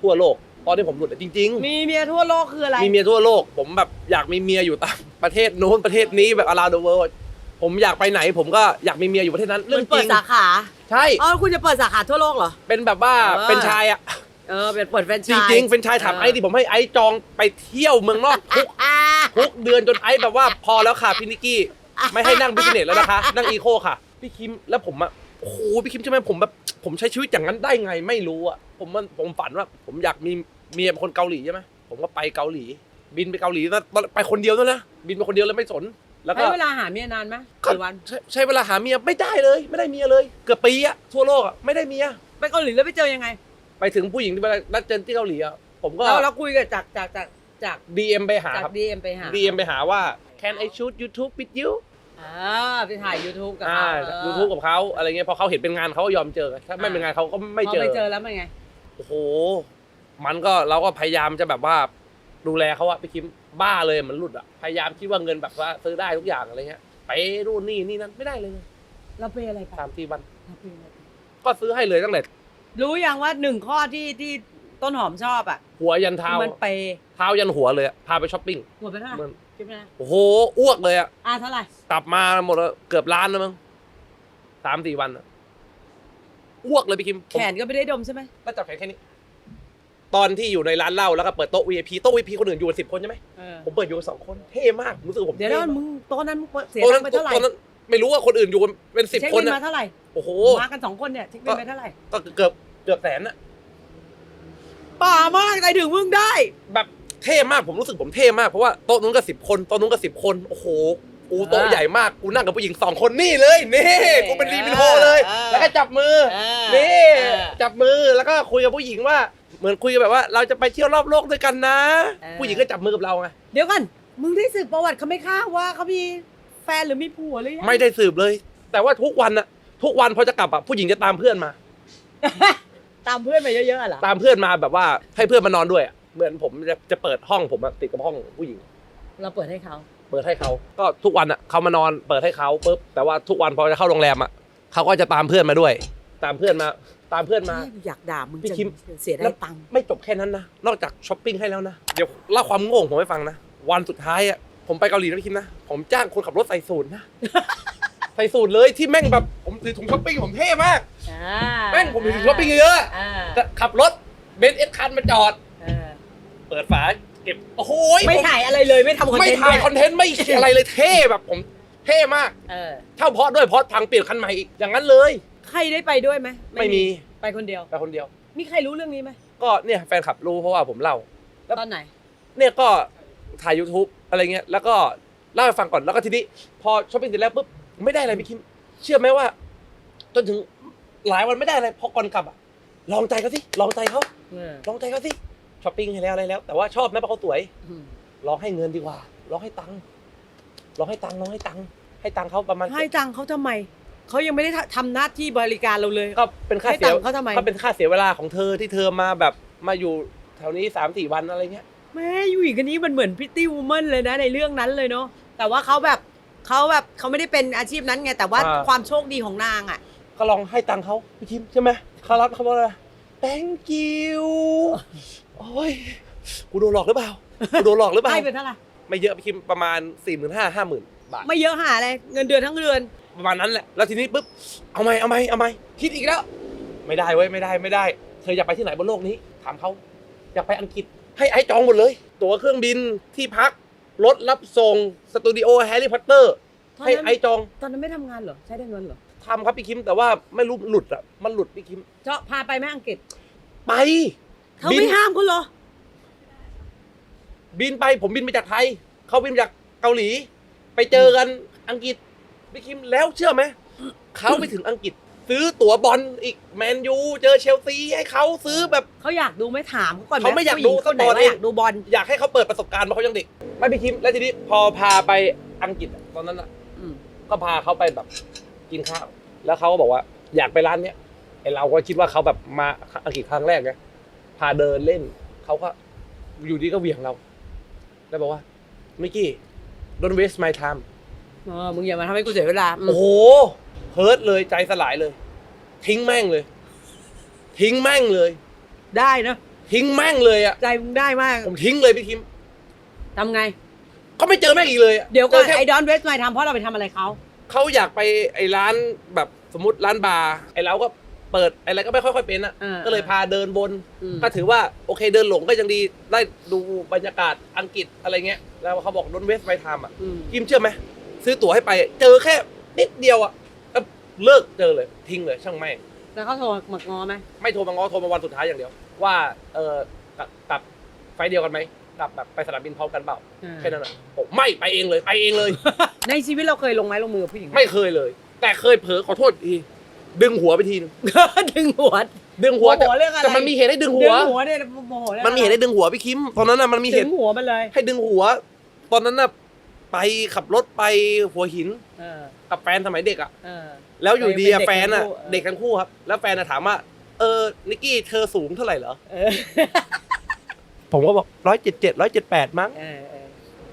Speaker 1: ทั่วโลกตอนที่ผมหลุดอะจริง ๆ
Speaker 2: มีเมียทั่วโลกคืออะไร
Speaker 1: มีเมียทั่วโลก ผมแบบอยากมีเมียอยู่ตามประเทศโน้นประเทศนี้แบบ around the world ผมอยากไปไหน ผมก็อยากมีเมียอยู่ประเทศนั้น
Speaker 2: เห
Speaker 1: เรื่
Speaker 2: มื
Speaker 1: อ
Speaker 2: องน
Speaker 1: จ
Speaker 2: เปิ
Speaker 1: ริ
Speaker 2: ด
Speaker 1: ง
Speaker 2: สาขา
Speaker 1: ใช่
Speaker 2: อ๋อคุณจะเปิดสาขาทั่วโลกเหรอ
Speaker 1: เป็นแบบว่า
Speaker 2: เออ
Speaker 1: เป็นชายอะ
Speaker 2: เออเป็นเปิดแฟรนไช
Speaker 1: จ
Speaker 2: ส์
Speaker 1: ริงๆเป็นชายถามไอ้ที่ผมให้ไอ้จองไปเที่ยวเมืองนอกทุก
Speaker 2: อ่า
Speaker 1: ทุกเดือนจนไอ้แบบว่าพอแล้วค่ะพี่นิกกี้ไม่ให้นั่งบิสเนสแล้วนะคะ นั่งอีโคค่ะพี่คิมแล้วผมอะ โอ้โหพี่คิมใช่ไหมผมแบบผมใช้ชีวิตอย่างนั้นได้ไงไม่รู้อะผมมันผมฝันว่า ผมอยากมีเมียเป็นคนเกาหลีใช่ไหมผมก็ไปเกาหลี บินไปเกาหลีนะตอนไปคนเดียวด้วยนะบินไปคนเดียวแล้วไม่สน แล้วก็
Speaker 2: ใช้เวลาหาเมียนานไหม
Speaker 1: ก็
Speaker 2: กี่วัน
Speaker 1: ใช้ใช้เวลาหาเมียไม่ได้เลย ไม่ได้เมียเลย เกือบปีอะทั่วโลกอะไม่ได้เมีย
Speaker 2: ไปเกาหลีแล้วไปเจอยังไง
Speaker 1: ไปถึงผู้หญิงที่ไปนัดเจอที่เกาหลีอะผมก็
Speaker 2: เราเราคุยกันจากจากจากจาก
Speaker 1: DM ไปหา
Speaker 2: จาก
Speaker 1: ครับ
Speaker 2: ดีเอ็มไปหา
Speaker 1: DM ไปหาว่า Can I shoot YouTube with you
Speaker 2: อ่าไปถ่าย YouTube กับ
Speaker 1: อ่า
Speaker 2: เขา
Speaker 1: ยูทูบกับเขาอะไรเงี้ยพอเขาเห็นเป็นงานเขาก็ยอมเจอถ้าไม่เป็นงานเขาก็ไม่
Speaker 2: พอ
Speaker 1: เจอ
Speaker 2: ไปเจอแล้วเป็นไง
Speaker 1: โอ้โห มันก็เราก็พยายามจะแบบว่าดูแลเขาอะพี่คิมบ้าเลยเหมันหลุดอะพยายามคิดว่าเงินแบบว่าซื้อได้ทุกอย่างอะไรเงี้ยไปนู่นนี่นี่นั่นไม่ได้เลย
Speaker 2: เราไปอะไรไป
Speaker 1: สามสี่วัน
Speaker 2: เราไปอะไรไป
Speaker 1: ก็ซื้อให้เลยตั้งแต่
Speaker 2: รู้ยังว่าหนึ่งข้อที่ที่ต้นหอมชอบอะ
Speaker 1: หัวยันเท้า
Speaker 2: มันไป
Speaker 1: เท้ายันหัวเลยอะพาไปช้อปปิ้ง
Speaker 2: หมดไปเท่าไหร่
Speaker 1: มัน
Speaker 2: คิดไหมนะ
Speaker 1: โอ้โหอ้วกเลยอะ
Speaker 2: อ่าเท่าไหร่
Speaker 1: กลับมาหมดแล้วเกือบล้านแล้วมั้งสามสี่วันอะอ้วกเลยพี่คิมผม
Speaker 2: แขนก็ไม่ได้ดมใช่ไหม
Speaker 1: ก็จับแขนแค่นี้ ตอนที่อยู่ในร้านเหล้าแล้วก็เปิดโต๊ะ VIP โต๊ะ VIP คนอื่นอยู่กันสิบคนใช่ไหม
Speaker 2: เออ
Speaker 1: ผมเปิดอยู่กันสองคนเท่มากผมรู้สึกว่าผม
Speaker 2: เดี๋ยว
Speaker 1: ท่
Speaker 2: นะ
Speaker 1: มาก
Speaker 2: มึงโต๊ะนั้นมึงเสีย
Speaker 1: ตอน
Speaker 2: ตั
Speaker 1: นั้
Speaker 2: ง
Speaker 1: น
Speaker 2: ค์ไปเท่าไหร่
Speaker 1: ตอนนั้นไม่รู้ว่าคนอื่นอยู่กันเป็นสิบ
Speaker 2: เช็ค
Speaker 1: คน
Speaker 2: บิน
Speaker 1: อะ
Speaker 2: มาเท่าไหร่
Speaker 1: โอ้โห
Speaker 2: มากันสองคนเนี่ยเช็คบินไปเท่าไหร่
Speaker 1: ก็เกือบเกือบแสนอะ
Speaker 2: ป่ามากใจถึงมึงได้
Speaker 1: แบบ เท่มากผมรู้สึกผมเท่มากเพราะว่าโต๊ะนู้นก็สิบคนโต๊ะนู้นก็สิบคนโอ้โหกูโต๊ะ
Speaker 2: เออ
Speaker 1: ใหญ่มากกูนั่งกับผู้หญิงสองคนนี่เลยนี่
Speaker 2: นี่
Speaker 1: กูเป็นลีมินโฮเลย
Speaker 2: เออ
Speaker 1: แล้วก็จับมือ
Speaker 2: เออ
Speaker 1: นี่
Speaker 2: เออ
Speaker 1: จับมือแล้วก็คุยกับผู้หญิงว่า เหมือนคุยกันแบบว่า เราจะไปเที่ยวรอบโลกด้วยกันนะ
Speaker 2: เออ
Speaker 1: ผู้หญิงก็จับมือกับเราไง
Speaker 2: เดี๋ยวก่อนมึงได้สืบประวัติเขาไหม่ค่าว่าเขามีแฟนหรือมีผัวหรือยัง
Speaker 1: ไม่ได้สืบเลย แต่ว่าทุกวันอะทุกวันพอจะกลับอะผู้หญิงจะตามเพื่อนมา
Speaker 2: ตามเพื่อนไปเยอะๆอะเหรอ
Speaker 1: ตามเพื่อนมาแบบว่าให้เพื่อนมานอนด้วยอะ เหมือนผมจะจะเปิดห้องผมอะติดกับห้องผู้หญิง
Speaker 2: เราเปิดให้เขา
Speaker 1: เปิดให้เขาก็ทุกวันอะเขามานอนเปิดให้เขาปุ๊บแต่ว่าทุกวันพอจะเข้าโรงแรมอะเขาก็จะตามเพื่อนมาด้วย ตามเพื่อนมา ตามเพื่อนมา
Speaker 2: พี่อยากด่ามึง
Speaker 1: พี่
Speaker 2: จะ
Speaker 1: คิม
Speaker 2: เสีย
Speaker 1: แล้
Speaker 2: ได้
Speaker 1: ว
Speaker 2: ตังค์
Speaker 1: ไม่จบแค่นั้นนะนอกจากช้อปปิ้งให้แล้วนะเดี๋ยวเล่าความโง่ของผมให้ฟังนะวันสุดท้ายอะผมไปเกาหลีนะพี่คิมนะผมจ้างคนขับรถใส่สูทนะ ใส่สูทเลยที่แม่งแบบผมถือถุงช้อปปิ้งผมเท่มาก
Speaker 2: อ่า
Speaker 1: แม่งผมถือถุงช้อปปิ้งเยอะ
Speaker 2: อ่า
Speaker 1: ๆแต่ขับรถเบนซ์เอสคันมาจอด
Speaker 2: เออ
Speaker 1: เปิดฝาเก็บโอ้โห
Speaker 2: ไม่
Speaker 1: ผ
Speaker 2: ถ่ายอะไรเลยไม่ทำคอน
Speaker 1: ไม่
Speaker 2: เทนต์
Speaker 1: ถ่าย
Speaker 2: ด้ว
Speaker 1: คอนเทนต์ไม่อะไรเลยเท่แบบผมเท่มาก
Speaker 2: เออ
Speaker 1: เท่าเพราะด้วยเพราะพังเปลี่ยนคันใหม่อีกอย่างนั้นเลย
Speaker 2: ใครได้ไปด้วยไหม
Speaker 1: ไม่มี
Speaker 2: ไปคนเดียว
Speaker 1: แต่คนเดียว
Speaker 2: มีใครรู้เรื่องนี้ไหม
Speaker 1: ก็เนี่ยแฟนคลับรู้เพราะว่าผมเล่าแล้ว
Speaker 2: ตอนไหน
Speaker 1: เนี่ยก็ถ่าย YouTube อะไรเงี้ยแล้วก็เล่าให้ฟังก่อนแล้วก็ทีนี้ พอช้อปปิ้งเสร็จแล้วปุ๊บไม่ได้อะไรพี่คิม เชื่อไหมว่า จนถึงหลายวันไม่ได้อะไรพอก่อนกลับอะลองใจเขาสิลองใจเขา
Speaker 2: เออ
Speaker 1: ลองใจเขาสิ ช้อปปิ้งให้แล้วอะไรแล้ว แต่ว่าชอบนะเพราะเขาสวย
Speaker 2: อืม
Speaker 1: ลองให้เงินดีกว่าลองให้ตังค์ลองให้ตังค์ลองให้ตังค์ให้ตังค์เขาประมาณ
Speaker 2: ให้ตังค์เขาทำไม เขายังไม่ได้ทำหน้าที่บริการเราเลย
Speaker 1: ก็เป็นค่า
Speaker 2: ให้
Speaker 1: เสี
Speaker 2: ตั
Speaker 1: ย
Speaker 2: งค์เขาทำไม
Speaker 1: ก็เป็นค่าเสียเวลาของเธอที่เธอมาแบบมาอยู่แถวนี้สามสี่วันอะไรเงี้ย
Speaker 2: แม่อยู่อีกคนนี้มันเหมือนพิตตี้วูแมนเลยนะในเรื่องนั้นเลยเนาะแต่ว่าเขาแบบเขาแบบเขาไม่ได้เป็นอาชีพนั้นไงแต่ว่า
Speaker 1: อ่า
Speaker 2: ความโชคดีของนางอะ
Speaker 1: ก็ลองให้ตังค์เขาพี่คิมใช่ไหมเขารับเขาบอกว่า thank you โอ้ยกูโดนหลอกหรือเปล่ากูโดนหลอกหรือเปล่า
Speaker 2: ให้เป็นเท่าไหร่
Speaker 1: ไม่เยอะพี่คิมประมาณ4ี่หมื่นห้าห้าหมื่นบาท
Speaker 2: ไม่เยอะหาเลยเงินเดือนทั้งเดือน
Speaker 1: ประมาณนั้นแหละแล้วทีนี้ปุ๊บเอาไหมเอาไหมเอาไหมคิดอีกแล้ว ไม่ได้เว้ยไม่ได้ไม่ได้ เธออยากไปที่ไหนบนโลกนี้ถามเขาอยากไปอังกฤษให้ไอ้จองหมดเลย ตั๋วเครื่องบินที่พักรถรับส่งสตูดิโอแฮร์รี่พอตเตอร์
Speaker 2: ตอน
Speaker 1: ให้
Speaker 2: นั้น
Speaker 1: ไอ้จอง
Speaker 2: ตอนนั้นไม่ทำงานเหรอใช้ได้เงินเหรอ
Speaker 1: ทำครับพี่คิมแต่ว่าไม่รู้หลุดอะมันหลุดพี่คิม
Speaker 2: เจาะพาไปไหมอังกฤษ
Speaker 1: ไป
Speaker 2: เขา
Speaker 1: บิน
Speaker 2: ไม่ห้ามเขาเหรอ
Speaker 1: บินไปผมบินไปจากไทย เขาบินมาจากเกาหลี ไปเจอกันอังกฤษพี่คิมแล้วเชื่อไหม เขาไปถึงอังกฤษ ซื้อตั๋วบอลอีกแมนยูเจอเชลซีให้เขาซื้อแบบ
Speaker 2: เขาอยากดูไหม่ถามเขาก่อนห
Speaker 1: เขาไม่อยากดู
Speaker 2: ผู้หญิงคนไหน
Speaker 1: สปอร์ต
Speaker 2: ว่า
Speaker 1: เอง
Speaker 2: อยากดูบอล
Speaker 1: อยากให้เขาเปิดประสบการณ์เพราะเขายังเด็ก ไม่พี่คิมแล้วทีนี้พอพาไปอังกฤษอะตอนนั้นอะ
Speaker 2: อืม
Speaker 1: ก็พาเขาไปแบบกินข้าว แล้วเขาก็บอกว่าอยากไปร้านเนี้ยไอเราก็คิดว่าเขาแบบมาอังกฤษครั้งแรกไง พาเดินเล่นเขาก็อยู่ดีก็เหวี่ยงเรา แล้วบอกว่ามิกกี้ don't waste my time
Speaker 2: เออมึงอย่ามาทำให้กูเสียเวลาอืม
Speaker 1: โอ้โหเฮิร์ตเลยใจสลายเลย ทิ้งแม่งเลย ทิ้งแม่งเลย
Speaker 2: ได้นะ
Speaker 1: ทิ้งแม่งเลยอะ
Speaker 2: ใจมึงได้มาก
Speaker 1: ผมทิ้งเลยพี่คิม
Speaker 2: ทำไง
Speaker 1: เขาไม่เจอแม่งอีกเลยอะ
Speaker 2: เดี๋ยวก่อน
Speaker 1: จแค่
Speaker 2: ไอ้ดอนเวสไมทำเพราะเราไปทำอะไรเขา
Speaker 1: เขาอยากไปไอ้ร้านแบบสมมติร้านบาร์ไอ้เราก็ เปิดไอ้อะไรก็ไม่ค่อยๆเป็นอะ
Speaker 2: อ่า
Speaker 1: ก็เลยพาเดินบน
Speaker 2: อืม
Speaker 1: ก็ถือว่าโอเคเดินหลงก็ยังดีได้ดูบรรยากาศอังกฤษอะไรเงี้ย แล้วเขาบอกโดนเวสไปทำอะ
Speaker 2: อืม
Speaker 1: กิมเชื่อไหมซื้อตั๋วให้ไปเจอแค่นิดเดียวอะแล้วเลิกเจอเลยทิ้งเลยช่างแม่ง
Speaker 2: แล้วเขาโทรมางอไหม
Speaker 1: ไม่โทรมาง้อโทรมาวันสุดท้ายอย่างเดียว ว่าเออกลับกลับไฟล์เดียวกันไหมกลับแบบไปสนามบินพร้อมกันเปล่า
Speaker 2: อ่า
Speaker 1: แค่นั้นอะผมไม่ไปเองเลยไปเองเลย
Speaker 2: ในชีวิตเราเคยลงไม้ลงมือกับผู้หญิงห
Speaker 1: ไม่เคยเลย แต่เคยเผลอขอโทษที ดึงหัวไปทีนึง
Speaker 2: ดึงหัว
Speaker 1: ดึงหัวแต่
Speaker 2: โมโหเรื่องอะไร
Speaker 1: แต่มันมีเหตุให้ดึงหั
Speaker 2: ดึ
Speaker 1: ว
Speaker 2: งหัวเนี่ยโมโหรื่อง
Speaker 1: มันมีเหตุให้ดึงหัวพี่คิมตอนนั้นน่ะมันมีเห
Speaker 2: ดึ
Speaker 1: ตุ
Speaker 2: งหัวมันเลย
Speaker 1: ให้ดึงหัว ตอนนั้นน่ะไปขับรถไปหัวหิน
Speaker 2: เออ
Speaker 1: กับแฟนสมัยเด็กอะ
Speaker 2: เออ
Speaker 1: แล้วอยู่ดีอะ
Speaker 2: เป็นเด็ก
Speaker 1: แฟนอะ
Speaker 2: ทั้งคู่เออ
Speaker 1: เด็กทั้งคู่ครับ แล้วแฟนอะถามว่า เออนิกกี้เธอสูงเท่าไหร่เหรอ
Speaker 2: เออ
Speaker 1: ผมก็บอกร้อยเจ็ดเจ็ดร้อยเจ็ดแปดมั้ง
Speaker 2: เออเออ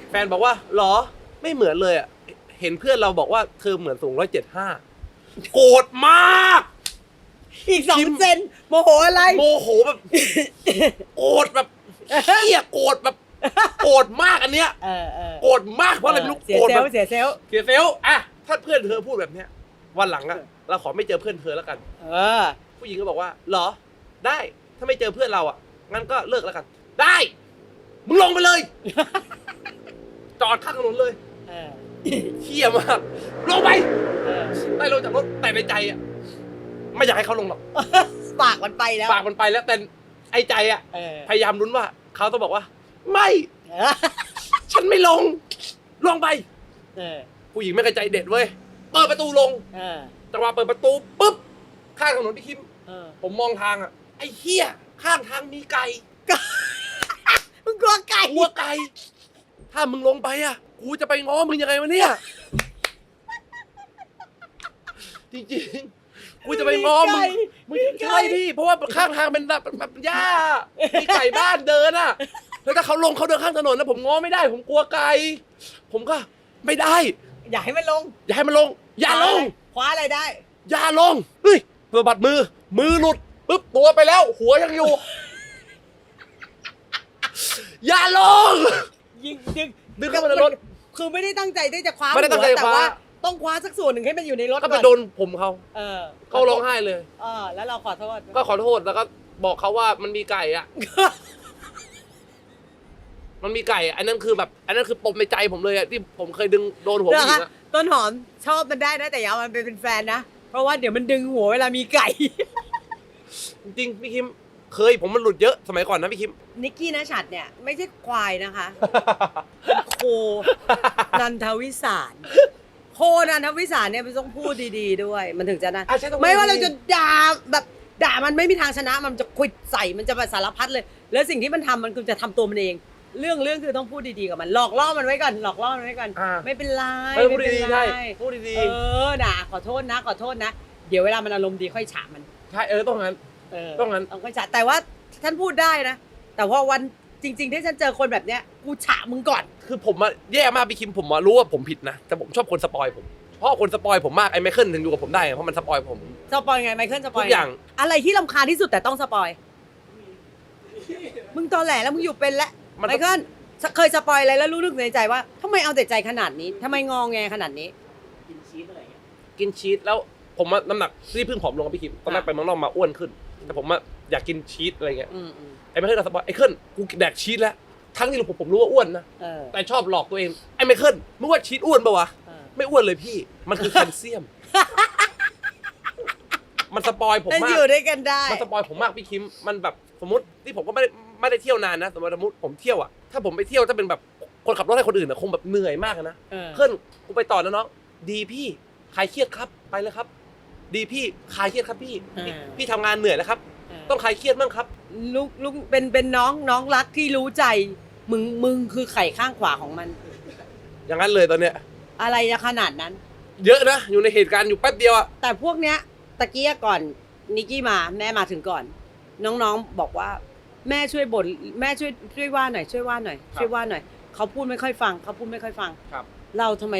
Speaker 1: แฟนบอกว่าเหรอ ไม่เหมือนเลยอะ เห็นเพื่อนเราบอกว่าเธอเหมือนสูงร้อยเจ็ดห้า โกรธมาก
Speaker 2: อีกสอง
Speaker 1: คิม
Speaker 2: เซนโมโหอะไร
Speaker 1: โมโหแบบโกรธแบบเฮียโกรธแบบโกรธมากอันเนี้ย
Speaker 2: เออเออ
Speaker 1: โกรธมากเพราะอะไรไม่รู้
Speaker 2: เสีย
Speaker 1: โกรธ
Speaker 2: เซล
Speaker 1: แบบ
Speaker 2: ล์เสียเซลล์
Speaker 1: เสียเซลลอะถ้าเพื่อนเธอพูดแบบเนี้ยวันหลังอะเราขอไม่เจอเพื่อนเธอแล้วกัน
Speaker 2: เออ
Speaker 1: ผู้หญิงก็บอกว่าเหรอ ได้ถ้าไม่เจอเพื่อนเราอะงั้นก็เลิกแล้วกัน ได้ มึงลงไปเลย จอดข้างถนนเลย
Speaker 2: เออ
Speaker 1: เที่ยมากลงไป
Speaker 2: เออ
Speaker 1: ได้ลงจากรถแต่ในใจอะไม่อยากให้เขาลงหรอก
Speaker 2: ปากมันไปแล้ว
Speaker 1: ปากมันไปแล้วแต่ไอ้ใจอะ
Speaker 2: เออ
Speaker 1: พยายามลุ้นว่าเขาต้องบอกว่า ไม่
Speaker 2: เออ
Speaker 1: ฉันไม่ลง ลงไป
Speaker 2: เออ
Speaker 1: ผู้หญิงไม่กระใจเด็ดเว้ยเปิดประตูลง
Speaker 2: เออ
Speaker 1: จังหวะเปิดประตูปุ๊บข้างถนนพี่คิม
Speaker 2: เออ
Speaker 1: ผมมองทางอะไอ้เหี้ยข้างทางมีไก่
Speaker 2: มึงกลัวไก่
Speaker 1: กลัวไก่ ถ้ามึงลงไปอะ กูจะไปง้อมึงยังไงวะเนี่ย จริงๆ กูจะไปง้อมึงมึงใช่พี่เพราะว่าข้างทางเป็นแบบแบบหญ้ามีไก่บ้านเดินอะ แล้วถ้าเขาลงเขาเดินข้างถนนแล้วผมง้อไม่ได้ ผมกลัวไก่ผมก็ไม่ได้
Speaker 2: อย่าให้มันลง
Speaker 1: อย่าให้มันลง อย่าลง
Speaker 2: คว้าอะไรได้
Speaker 1: อย่าลงเฮ้ยสะบัดมือ มือหลุดปุ๊บตัวไปแล้ว หัวยังอยู่ อย่าลง
Speaker 2: ยิงดึง
Speaker 1: ดึงเข้ามาในรถ
Speaker 2: คือไม่ได้ตั้งใจที่จะคว้า
Speaker 1: ไม่ได้ตั้งใจ
Speaker 2: หัวแต่
Speaker 1: คว้า
Speaker 2: ว่าต้องคว้าสักส่วนหนึ่งให้มันอยู่ในรถ
Speaker 1: ก็ไป
Speaker 2: ก่อน
Speaker 1: โดนผมเขา
Speaker 2: เออ
Speaker 1: เขาร้องไห้เลย
Speaker 2: เออแล้วเราขอโทษ
Speaker 1: ก็ขอโทษแล้วก็บอกเขาว่ามันมีไก่อะมันมีไก่อะอันนั้นคือแบบ อันนั้นคือปมในใจผมเลยอะที่ผมเคยดึงโดนหัว
Speaker 2: เหรอ
Speaker 1: ผู้หญิ
Speaker 2: คะ
Speaker 1: งอะ
Speaker 2: ต้นหอมชอบมันได้นะแต่อย่าเอามันไปเป็นแฟนนะเพราะว่าเดี๋ยวมันดึงหัวเวลามีไก่
Speaker 1: จริงๆพี่คิม เคยผมมันหลุดเยอะสมัยก่อนนะพี่คิม
Speaker 2: นิกกี้นะฉัดเนี่ยไม่ใช่ควายนะคะโค นันทวิสาร โคนันทวิสารเนี่ยมันต้องพูดดีๆด้วย มันถึงจะนะ
Speaker 1: อะใช่ต้อง
Speaker 2: ไม่ว่า
Speaker 1: ดีๆ
Speaker 2: เราจะด่าแบบด่ามันไม่มีทางชนะ มันจะควิดใส่มันจะแบบสารพัดเลย แล้วสิ่งที่มันทำมันคือจะทำตัวมันเอง เรื่องเรื่องคือต้องพูดดีๆกับมันหลอกล่อมันไว้ก่อนหลอกล่อมันไว้ก่อน
Speaker 1: อ่า
Speaker 2: ไม่เป็นไร
Speaker 1: เออพูด
Speaker 2: ไม่
Speaker 1: ดี
Speaker 2: เป็น
Speaker 1: ๆ
Speaker 2: ไร
Speaker 1: ใช่พูดดี
Speaker 2: เออนะขอโทษนะขอโทษนะ เดี๋ยวเวลามันอารมณ์ดีค่อยฉามัน
Speaker 1: ๆใช่เออต้องงั้น
Speaker 2: เออ
Speaker 1: ต้องงั้น
Speaker 2: ต้องค่อยฉาแต่ว่าท่านพูดได้นะ แต่ว่าวัน จริงๆที่ฉันเจอคนแบบเนี้ยกูฉามึงก่อน
Speaker 1: คือผมอะแย่มากพี่คิมผมอะรู้ว่าผมผิดนะ แต่ผมชอบคนสปอยผม เพราะคนสปอยผมมากไอ้ไมเคิลถึงอยู่กับผมได้ไงเพราะมันสปอยผม
Speaker 2: สปอยไงไมเคิลสป
Speaker 1: ทุ
Speaker 2: อย
Speaker 1: กอย่าง
Speaker 2: อะไรที่ลำคาญที่สุดแต่ต้องสปอย มึงตอแหลแล้วมึงอยู่เป็นแล้ว
Speaker 1: มัน
Speaker 2: ไมเคิลเคยสปอยอะไรแล้วรู้นึกในใจว่าทำไมเอาแต่ใจขนาดนี้ทำไมงองแงขนาดนี้
Speaker 1: กินชีสแล้วผมอะน้ำหนักที่เพิ่งผอมลงอะพี่คิมตอนแรกไปเมืองนอกมาอ้วนขึ้น แต่ผมอะ อยากกินชีสอะไรเงี้ย
Speaker 2: อืมอืม
Speaker 1: ไอ้ไมเคิลก็สปอยไอ้เคิลกูแดกชีสแล้วทั้งที่ผมผมรู้ว่าอ้วนนะ
Speaker 2: เออ
Speaker 1: แต่ชอบหลอกตัวเองไอ้ไมเคิลมึงว่าชีสอ้วนปะวะ
Speaker 2: เออ
Speaker 1: ไม่อ้วนเลยพี่มันคือแคลเซียม มันสปอยผม
Speaker 2: แต่
Speaker 1: มา
Speaker 2: อก ยู่ด้วยกันได้
Speaker 1: มันสปอยผมมากพี่คิม มันแบบสมมติที่ผมก็ไม่ได้ไม่ได้เที่ยวนานนะสมมติสมมติผมเที่ยวอะถ้าผมไปเที่ยวถ้าเป็นแบบคนขับรถให้คนอื่นอะคงแบบเหนื่อยมากอะนะ
Speaker 2: เออ
Speaker 1: เพื่อนกูไปต่อนะน้องดีพี่คลายเครียดครับไปเลยครับ ดีพี่คลายเครียดครับพี่ พี่พี่ทำงานเหนื่อยแล้วครับ
Speaker 2: เออ
Speaker 1: ต้องคลายเครียดบ้างครับ
Speaker 2: ลูกลูกเป็นเป็นน้องน้องรักที่รู้ใจ มึงมึงคือไข่ข้างขวาของมัน
Speaker 1: อย่างนั้นเลยตอนเนี้ย
Speaker 2: อะไรจะขนาดนั้น
Speaker 1: เยอะนะอยู่ในเหตุการณ์อยู่แป๊บเดียวอะ
Speaker 2: แต่พวกเนี้ยตะกี้ก่อนนิกกี้มาแม่มาถึงก่อน น้องๆบอกว่า แม่ช่วยบ่นแม่ช่วยช่วยว่าหน่อยช่วยว่าหน่อยช่วยว่าหน่อย เขาพูดไม่ค่อยฟัง เขาพูดไม่ค่อยฟัง
Speaker 1: ครับ
Speaker 2: เราทำไม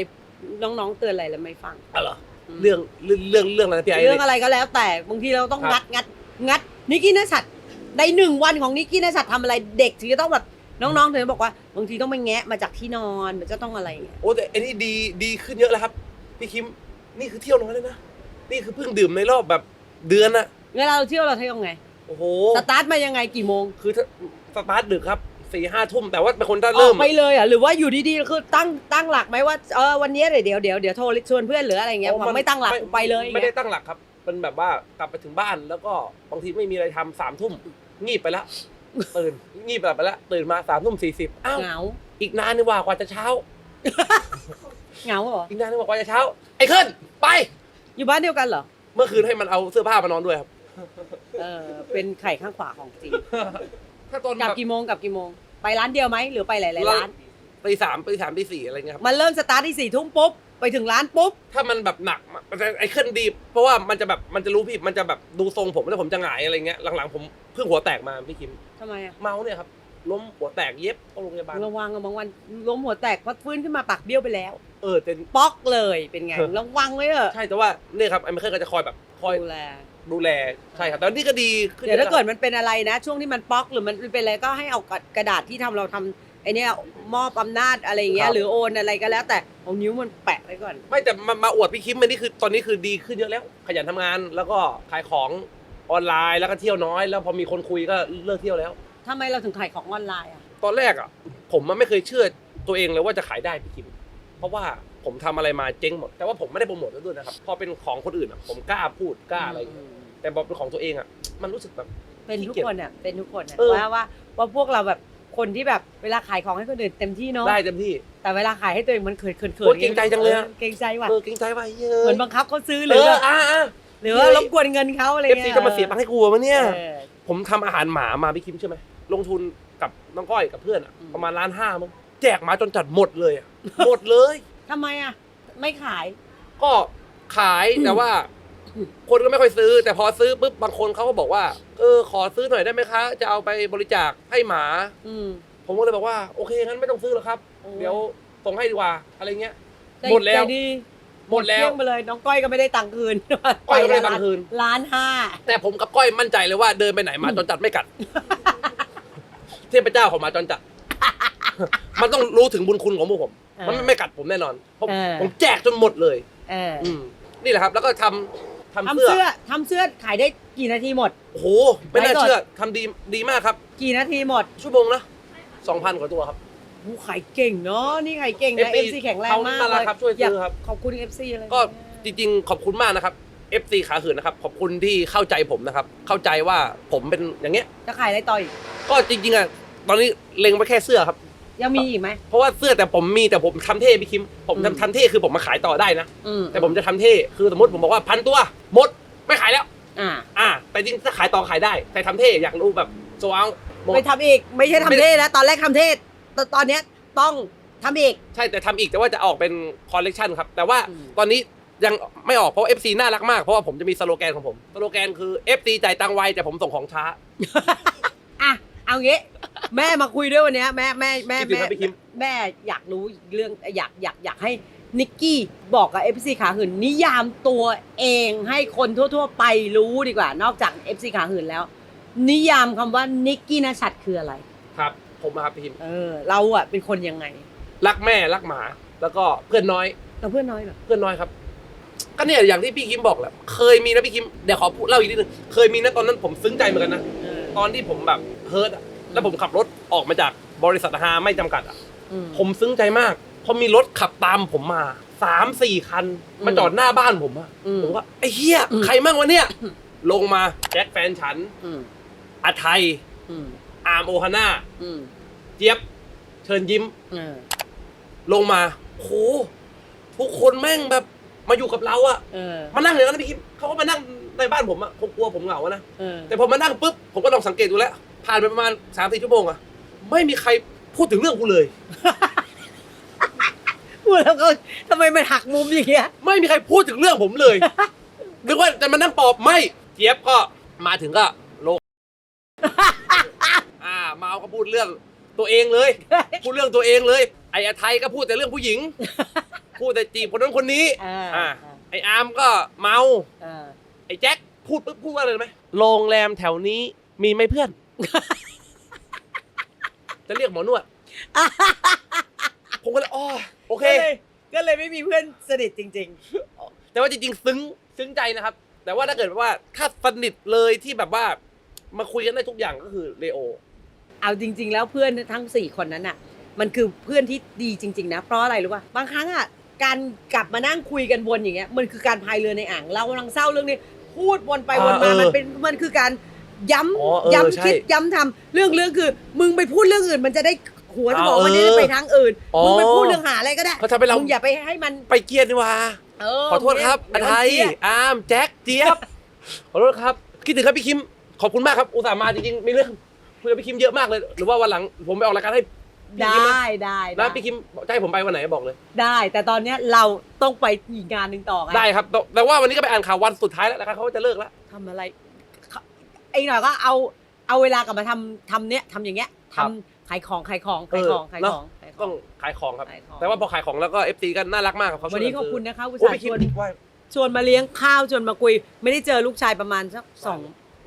Speaker 2: น้องๆเตือนอะไรแล้วไม่ฟัง
Speaker 1: อ๋อเหรอเรื่องเรื่องเรื่องเรื่องอะไรนะพี่ไอ้
Speaker 2: เรื่อง
Speaker 1: เนี่ย
Speaker 2: อะไรก็แล้วแต่บางทีเราต้อง
Speaker 1: ครั
Speaker 2: งั
Speaker 1: บ
Speaker 2: ดงัดงัด นิกกี้นชัดในหนึ่งวันของนิกกี้นชัดทำอะไรเด็กถึงจะต้องแบบน้องๆถึงจะบอกว่าบางทีต้องไปแงะมาจากที่นอนมันจะต้องอะไรอย่างเงี้ย
Speaker 1: โอ้แต่อันนี้ดีดีขึ้นเยอะแล้วครับ พี่คิมนี่คือเที่ยวน้อยเลยนะนี่คือเพิ่งดื่มในรอบแบบเดือนอะ
Speaker 2: เวลาเราเที่ยวเราเที่ยวไง
Speaker 1: โอ้โห
Speaker 2: สตาร์ทมายังไงกี่โมง
Speaker 1: คือถ้าสตาร์ทดึกครับสี่ห้าทุ่มแต่ว่าเป็นคนถ้า
Speaker 2: ออ
Speaker 1: เริ่
Speaker 2: ก
Speaker 1: ม
Speaker 2: ไปเลยเหรอะหรือว่าอยู่ดีๆคือตั้งตั้งหลักไหมว่าเออวันนี้เดี๋ยวเดี๋ยวเดี๋ยวโทรชวนเพื่อนหรืออะไรเงี้ย
Speaker 1: อ๋อ
Speaker 2: บอกไม่ตั้งหลักไปเลย
Speaker 1: ไม่ได้ตั้งหลักครับ เป็นแบบว่ากลับไปถึงบ้านแล้วก็บางทีไม่มีอะไรทำสามทุ่มงีบไปละตื่นงีบไปละตื่นมาสามทุ่มสี่สิบอ้าว
Speaker 2: เหงา
Speaker 1: อีกนานนี่ว่ากว่าจะเช้า
Speaker 2: เหงาเหรอ
Speaker 1: อีกนานนี่กว่าจะเช้า ไอ้ขึ้นไป
Speaker 2: อยู่บ้านเดียวกันเหรอ
Speaker 1: เมื่อคืนให้มันเอาเสื้อผ้ามานอนด้วยครับ
Speaker 2: เออเป็นไข่ข้างขวาของจริง
Speaker 1: ถ้าตอน
Speaker 2: กลับ
Speaker 1: แบบ
Speaker 2: กี่โมงกลับกี่โมง ไปร้านเดียวไหมหรือไปหลายๆร้าน
Speaker 1: ตีสามตีสามตีสี่อะไรเงี้ยครับ
Speaker 2: มันเริ่มสตาร์ทที่สี่ทุ่มปุ๊บ ไปถึงร้านปุ๊บ
Speaker 1: ถ้ามันแบบหนักมันจะไอ้ขึ้นดี เพราะว่ามันจะแบบมันจะรู้พี่มันจะแบบดูทรงผมแล้วผมจะหงายอะไรเงี้ยหลังๆผมเพิ่งหัวแตกมาพี่คิม
Speaker 2: ทำไมอะ
Speaker 1: เมาเนี่ยครับล้มหัวแตกเย็บเข้าโรงพยาบาล
Speaker 2: ระวังอะบางวันล้มหัวแตกพอฟื้นขึ้นมาปากเบี้ยวไปแล้ว
Speaker 1: เออแต่
Speaker 2: ป๊อกเลยเป็นไงระวังไว้เถอะ
Speaker 1: ใช่แต่ว่าเนี่ยครับไอ้ไม่เคยก็จะคอยแบบคอย
Speaker 2: ดูแล
Speaker 1: ดูแลใช่ครับแต่ว่านี่ก็ดีขึ้น
Speaker 2: เดี๋ยวถ้า
Speaker 1: อะ
Speaker 2: เกิดมันเป็นอะไรนะ ช่วงที่มันป๊อกหรือมันเป็นอะไรก็ให้เอากระดาษที่ทำเราทำ ไอเนี้ยมอบอำนาจอะไรอย่างเงี้ยหรือโอนอะไรก็แล้ว แต่เอานิ้วมันแปะไว้ก่อน
Speaker 1: ไม่แต่มามาอวดพี่คิมมันนี่คือตอนนี้คือดีขึ้นเยอะแล้ว ขยันทำงานแล้วก็ขายของออนไลน์แล้วก็เที่ยวน้อย แล้วพอมีคนคุยก็เลิกเที่ยวแล้ว
Speaker 2: ทำไมเราถึงขายของออนไลน์อะ
Speaker 1: ตอนแรกอะผมมันไม่เคยเชื่อตัวเองเลยว่าจะขายได้พี่คิม เพราะว่าผมทำอะไรมาเจ๊งหมด แต่ว่าผมไม่ได้โปรโมทด้วยนะครับพอเป็นของคนอื่นอะผมกล้าพูดกล้าอะไรอย่างเงี้ยแต่พอเป็นของตัวเองอะมันรู้สึกแบบ
Speaker 2: เป็นทุกคนอะ เป็นทุกคนอะ
Speaker 1: เออ
Speaker 2: ว่าว่าว่าพวกเราแบบ คนที่แบบเวลาขายของให้คนอื่นเต็มที่เนาะ
Speaker 1: ได้เต็มที่
Speaker 2: แต่เวลาขายให้ตัวเองมันเขินเขินเขิ
Speaker 1: โอ้ยเกรงใจจังเลยอะ
Speaker 2: เกรงใจว่ะ
Speaker 1: เออเกรงใจไปเยอะ
Speaker 2: เหมือนบังคับเขาซื้อห
Speaker 1: เอ
Speaker 2: รือ
Speaker 1: อ
Speaker 2: แบบ
Speaker 1: อ่าอ่า
Speaker 2: หรือว่า
Speaker 1: เฮ้ย
Speaker 2: รบกวนเงินเขาอะไร
Speaker 1: เอฟ
Speaker 2: เงี้
Speaker 1: ซี
Speaker 2: ย
Speaker 1: จะมาเสียตังค์ให้กูวะเนี่ย
Speaker 2: เออ
Speaker 1: ผมทำอาหารหมามาพี่คิมใช่ไหมลงทุนกับน้องก้อยกับเพื่อนอะ
Speaker 2: อืม
Speaker 1: ประมาณล้านห้ามั้งแจกหมาจนจัดหมดเลยอะหมดเลย
Speaker 2: ทำไมอะ ไม่ขาย
Speaker 1: ก็ขายแต่ว่า คนก็ไม่ค่อยซื้อ แต่พอซื้อปุ๊บบางคนเขาก็บอกว่า เออขอซื้อหน่อยได้ไหมคะ จะเอาไปบริจาคให้หมา
Speaker 2: อืม
Speaker 1: ผมก็เลยบอกว่าโอเคงั้นไม่ต้องซื้อหรอกครับ
Speaker 2: โอ้
Speaker 1: เดี๋ยวส่งให้ดีกว่าอะไรเงี้ย
Speaker 2: ใจ
Speaker 1: หมดแล้ว
Speaker 2: ใจดี
Speaker 1: หมดแล้ว
Speaker 2: เกลี้ยงไปเลยน้องก้อยก็ไม่ได้ตังค์คืน
Speaker 1: ก้อยก็ไม่ได้
Speaker 2: ป
Speaker 1: ตังค์คืน
Speaker 2: ล้านห้า
Speaker 1: แต่ผมกับก้อยมั่นใจเลยว่าเดินไปไหนหมาจรจัดไม่กัด เทพเจ้าของหมาจรจัด มันต้องรู้ถึงบุญคุณของพวกผมมันไม่ไม่กัดผมแน่นอนเพราะ
Speaker 2: เออ
Speaker 1: ผมแจกจนหมดเลย
Speaker 2: เออ
Speaker 1: อืมนี่แหละครับ แล้วก็ทำทำ
Speaker 2: ทำ
Speaker 1: เสื้อ
Speaker 2: เสื้อทำเสื้อขายได้ กี่นาทีหมด
Speaker 1: โอ้โหไม่น่าเชื่อทำดีดีมากครับ
Speaker 2: กี่นาทีหมด
Speaker 1: ชั่วโมงนะสองพันกว่าตัวครับ
Speaker 2: หูขายเก่งเนาะนี่ขายเก่งนะ
Speaker 1: FC
Speaker 2: FC แข็งแรงมาก
Speaker 1: เขาน่ารักครับช่วยซื้อครับ
Speaker 2: ยากขอบคุณ FC อะไร
Speaker 1: ก็จริงๆ ขอบคุณมากนะครับ FC ขาหืนนะครับ ขอบคุณที่เข้าใจผมนะครับ เข้าใจว่าผมเป็นอย่างเงี้ย
Speaker 2: จะขายอะไรต่ออีก
Speaker 1: ก็จริงๆอะตอนนี้เล็งไว้แค่เสื้อครับ
Speaker 2: ยังมีอีกไหม
Speaker 1: เพราะว่าเสื้อแต่ผมมีแต่ผมทำเท่พี่คิม ผม
Speaker 2: อืม
Speaker 1: ทำทำเท่คือผมมาขายต่อได้นะ
Speaker 2: อืม
Speaker 1: แต่ผมจะทำเท่คือสมมติผมบอกว่าพันตัวหมดไม่ขายแล้ว
Speaker 2: อ่า
Speaker 1: อ่า แต่จริงถ้าขายต่อขายได้ แต่ทำเท่อยากรู้แบบโซเอาหมด
Speaker 2: ไปทำอีก ไม่ใช่ทำเทศแล้วตอนแรกทำเทศตตอนเนี้ยต้องทำอีก
Speaker 1: ใช่แต่ทำอีกแต่ว่าจะออกเป็นคอลเลกชันครับ แต่ว่า
Speaker 2: อืม
Speaker 1: ตอนนี้ยังไม่ออกเพราะ FC น่ารักมาก เพราะว่าผมจะมีสโลแกนของผม สโลแกนคือ FC จ่ายตังค์ไวแต่ผมส่งของช้า
Speaker 2: อะเอางี้ แม่มาคุยด้วยวันเนี้ยแม่แม่แม่
Speaker 1: คิดถึง
Speaker 2: แม่
Speaker 1: ครับพี่คิม
Speaker 2: แม่อยากรู้อีกเรื่องอยากอยากอยากให้ นิกกี้บอกกับ FC ขาหื่นนิยามตัวเองให้คนทั่ว ๆ ไปรู้ดีกว่า นอกจาก FC ขาหื่นแล้ว นิยามคำว่านิกกี้นชัดคืออะไร
Speaker 1: ครับ ผมอะครับพี่คิม
Speaker 2: เออ เราอะเป็นคนยังไง
Speaker 1: รักแม่รักหมา แล้วก็เพื่อนน้อย
Speaker 2: เราเพื่อนน้อยเหรอ
Speaker 1: เพื่อนน้อยครับ ก็เนี่ยอย่างที่พี่คิมบอกแหละเคยมีนะพี่คิมเดี๋ยวขอพูดเล่าอีกนิดนึงเคยมีนะตอนนั้นผมซึ้งใจเหมือนกันนะ
Speaker 2: เออ
Speaker 1: ตอนที่ผมแบบเฮิร์ตอะแล้วผมขับรถออกมาจากบริษัทฮาไม่จำกัดอะ
Speaker 2: อืม
Speaker 1: ผมซึ้งใจมากเพราะมีรถขับตามผมมาสามสี่คันมา
Speaker 2: อืม
Speaker 1: จอดหน้าบ้านผมอะ
Speaker 2: อืม
Speaker 1: ผมว่าไอ้เหี้ย
Speaker 2: อืม
Speaker 1: ใครมั่งวะเนี่ย
Speaker 2: อืม
Speaker 1: ลงมาแจ็คแฟนฉัน
Speaker 2: อืม
Speaker 1: อาไทย
Speaker 2: อืม
Speaker 1: อาร์มโอฮาน่า
Speaker 2: อืม
Speaker 1: เจี๊ยบ เชิญยิ้ม
Speaker 2: เออ
Speaker 1: ลงมาโหทุกคนแม่งแบบมาอยู่กับเราอะ
Speaker 2: เออ
Speaker 1: มานั่งอย่างนั้นนะพี่คิมเขาก็มานั่งในบ้านผมอะคงกลัวผมเหงาอะนะ
Speaker 2: เออ
Speaker 1: แต่พอมานั่งปุ๊บผมก็ลองสังเกตดูแล้ว ผ่านไปประมาณสามสี่ชั่วโมงอะไม่มีใครพูดถึงเรื่องกูเลย
Speaker 2: พูดแล้วก็ทำไมมันหักมุมอย่างเงี้ย
Speaker 1: ไม่มีใครพูดถึงเรื่องผมเลย นึกว่าจะมานั่งปลอบไม่เจี๊ยบก็มาถึงก็โลก อ่าเมาก็พูดเรื่องตัวเองเลย พูดเรื่องตัวเองเลย ไอ้อาไทยก็พูดแต่เรื่องผู้หญิง พูดแต่จีบคนนั้นคนนี้
Speaker 2: อ่า
Speaker 1: อ่า ไอ้อาร์มก็เมา
Speaker 2: เออ
Speaker 1: ไอ้แจ็คพูดปุ๊บพูดว่าอะไรรู้ไหมโรงแรมแถวนี้มีไหมเพื่อน จะเรียกหมอนวด ผมก็เลยอ๋อ โอเค
Speaker 2: ก็เลยก็เลยไม่มีเพื่อนสนิทจริง
Speaker 1: แต่ว่าจริงๆซึ้งซึ้งใจนะครับ แต่ว่าถ้าเกิดว่าถ้าสนิทเลยที่แบบว่ามาคุยกันได้ทุกอย่างก็คือเลโอ
Speaker 2: ๆ เอาจริง ๆ แล้วเพื่อนทั้งสี่คนนั้นอะ มันคือเพื่อนที่ดีจริง ๆ นะ เพราะอะไรรู้ป่ะบางครั้งอะการกลับมานั่งคุยกันวนอย่างเงี้ย มันคือการพายเรือในอ่าง เรากำลังเศร้าเรื่องนี้ พูดวนไปวนมา
Speaker 1: อ่าเออ
Speaker 2: มันเป็นมันคือการย้
Speaker 1: อ๋อเออำใช่
Speaker 2: ย้ำคิดย้ำทำเรื่องเรื่องคือ มึงไปพูดเรื่องอื่น มันจะได้ หัวสมอง
Speaker 1: อ่า
Speaker 2: มันจะ
Speaker 1: เอ
Speaker 2: ได้
Speaker 1: อ
Speaker 2: ไปทางอื่น
Speaker 1: อ๋อ
Speaker 2: มึงไปพูดเรื่องหาอะไรก็ได้
Speaker 1: เขาทำให้เรา
Speaker 2: มึ งอย่าไปให้มัน
Speaker 1: ไปเกลียดดีกว่า
Speaker 2: เอ
Speaker 1: ขอโทษครับ
Speaker 2: เดี๋
Speaker 1: อา
Speaker 2: ยว
Speaker 1: ไท
Speaker 2: มัน
Speaker 1: ย
Speaker 2: เครียด
Speaker 1: อาร์มแจ็คเจี๊ยบ ขอโทษครับ คิดถึงครับพี่คิม ขอบคุณมากครับ อุตส่าห์มาจริงๆมีเรื่องคุยกับพี่คิมเยอะมากเลย หรือว่าวันหลังผมไปออกรายการให้พี่
Speaker 2: ได้
Speaker 1: คิมไหม
Speaker 2: ได้
Speaker 1: แล้วพี่คิมจะให้ผมไปวันไหนบอกเลย
Speaker 2: ได้ แต่ตอนเนี้ยเราต้องไปอีกงานหนึ่งต่อไง
Speaker 1: ได้ครับ แต่แต่ว่าวันนี้ก็ไปอ่านข่าววันสุดท้ายแล้วนะครับเขาจะเลิกแล้ว
Speaker 2: ทำอะไรเขาไอ้หน่อยก็เอาเอาเวลากลับมาทำทำเนี้ยทำอย่างเงี้ย
Speaker 1: ครั
Speaker 2: ทำ
Speaker 1: บ
Speaker 2: ขายของขายของขายของ
Speaker 1: เออ
Speaker 2: ขาย
Speaker 1: เนอะ
Speaker 2: ของขายข
Speaker 1: ต้
Speaker 2: อ
Speaker 1: องงขายของครับ
Speaker 2: ขายของ
Speaker 1: แต่ว่าพอขายของแล้วก็เอฟซีก็น่ารักมากครับเขาช่
Speaker 2: วั
Speaker 1: ย
Speaker 2: นนี้
Speaker 1: กั
Speaker 2: ขอบคุณ
Speaker 1: ซื้
Speaker 2: นะคะอุต
Speaker 1: โอ้
Speaker 2: ส่า
Speaker 1: พี่
Speaker 2: ห์
Speaker 1: คิ
Speaker 2: ช
Speaker 1: ม
Speaker 2: วน
Speaker 1: ว่า
Speaker 2: ชวนมาเลี้ยงข้าวชวนมาคุย ไม่ได้เจอลูกชายประมาณสักสอง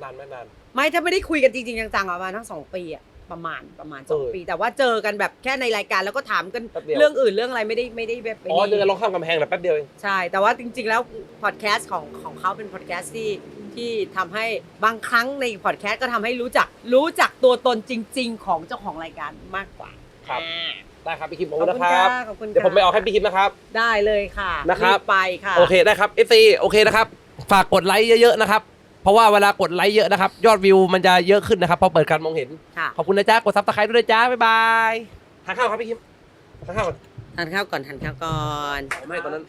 Speaker 1: นานไหมนาน
Speaker 2: ไม่ถ้าไม่ได้คุยกันจริงๆจังๆประมาณทั้งสองปีอะประมาณประมาณสอง
Speaker 1: เออ
Speaker 2: ปี แต่ว่าเจอกันแบบแค่ในรายการแล้วก็ถามกัน
Speaker 1: แป๊บเดียว
Speaker 2: เรื่องอื่นเรื่องอะไรไม่ได้ไม่ได้แบบ
Speaker 1: อ๋อเจอ
Speaker 2: ไนี่
Speaker 1: กันลองข้ามกำแพงแต่แป๊บเดียวเอง
Speaker 2: ใช่ แต่ว่าจริง ๆ แล้วพอดแคสต์ของของเขาเป็นพอดแคสต์ที่ ที่ทำให้บางครั้งในพอดแคสต์ก็ทำให้รู้จักรู้จักตัวตนจริง ๆ ของเจ้าของรายการมากกว่า
Speaker 1: ครับ
Speaker 2: อ่า
Speaker 1: ได้ครับพี่คิมขอบ
Speaker 2: ขอบ
Speaker 1: คุณ
Speaker 2: คุณ
Speaker 1: นะครับ
Speaker 2: ค่ะขอบคุณ
Speaker 1: เดี๋ยวผมไปออกให้พี่คิมนะครับ
Speaker 2: ได้เลยค่ะ
Speaker 1: นะครับ
Speaker 2: ไปค่ะ
Speaker 1: โอเคได้ครับ FC โอเคนะครับ ฝากกดไลค์เยอะๆนะครับ เพราะว่าเวลากดไลค์เยอะนะครับ ยอดวิวมันจะเยอะขึ้นนะครับ พอเปิดการมองเห็น
Speaker 2: ค่ะ
Speaker 1: ขอบคุณนะจ๊ะ กดซับสไครต์ด้วยนะจ๊ะ บ๊ายบายทานข้าวครับพี่คิมทานข้าวก่อน
Speaker 2: ทานข้าวก่อนทานข้าวก่อน
Speaker 1: ไม่ตอนนั้น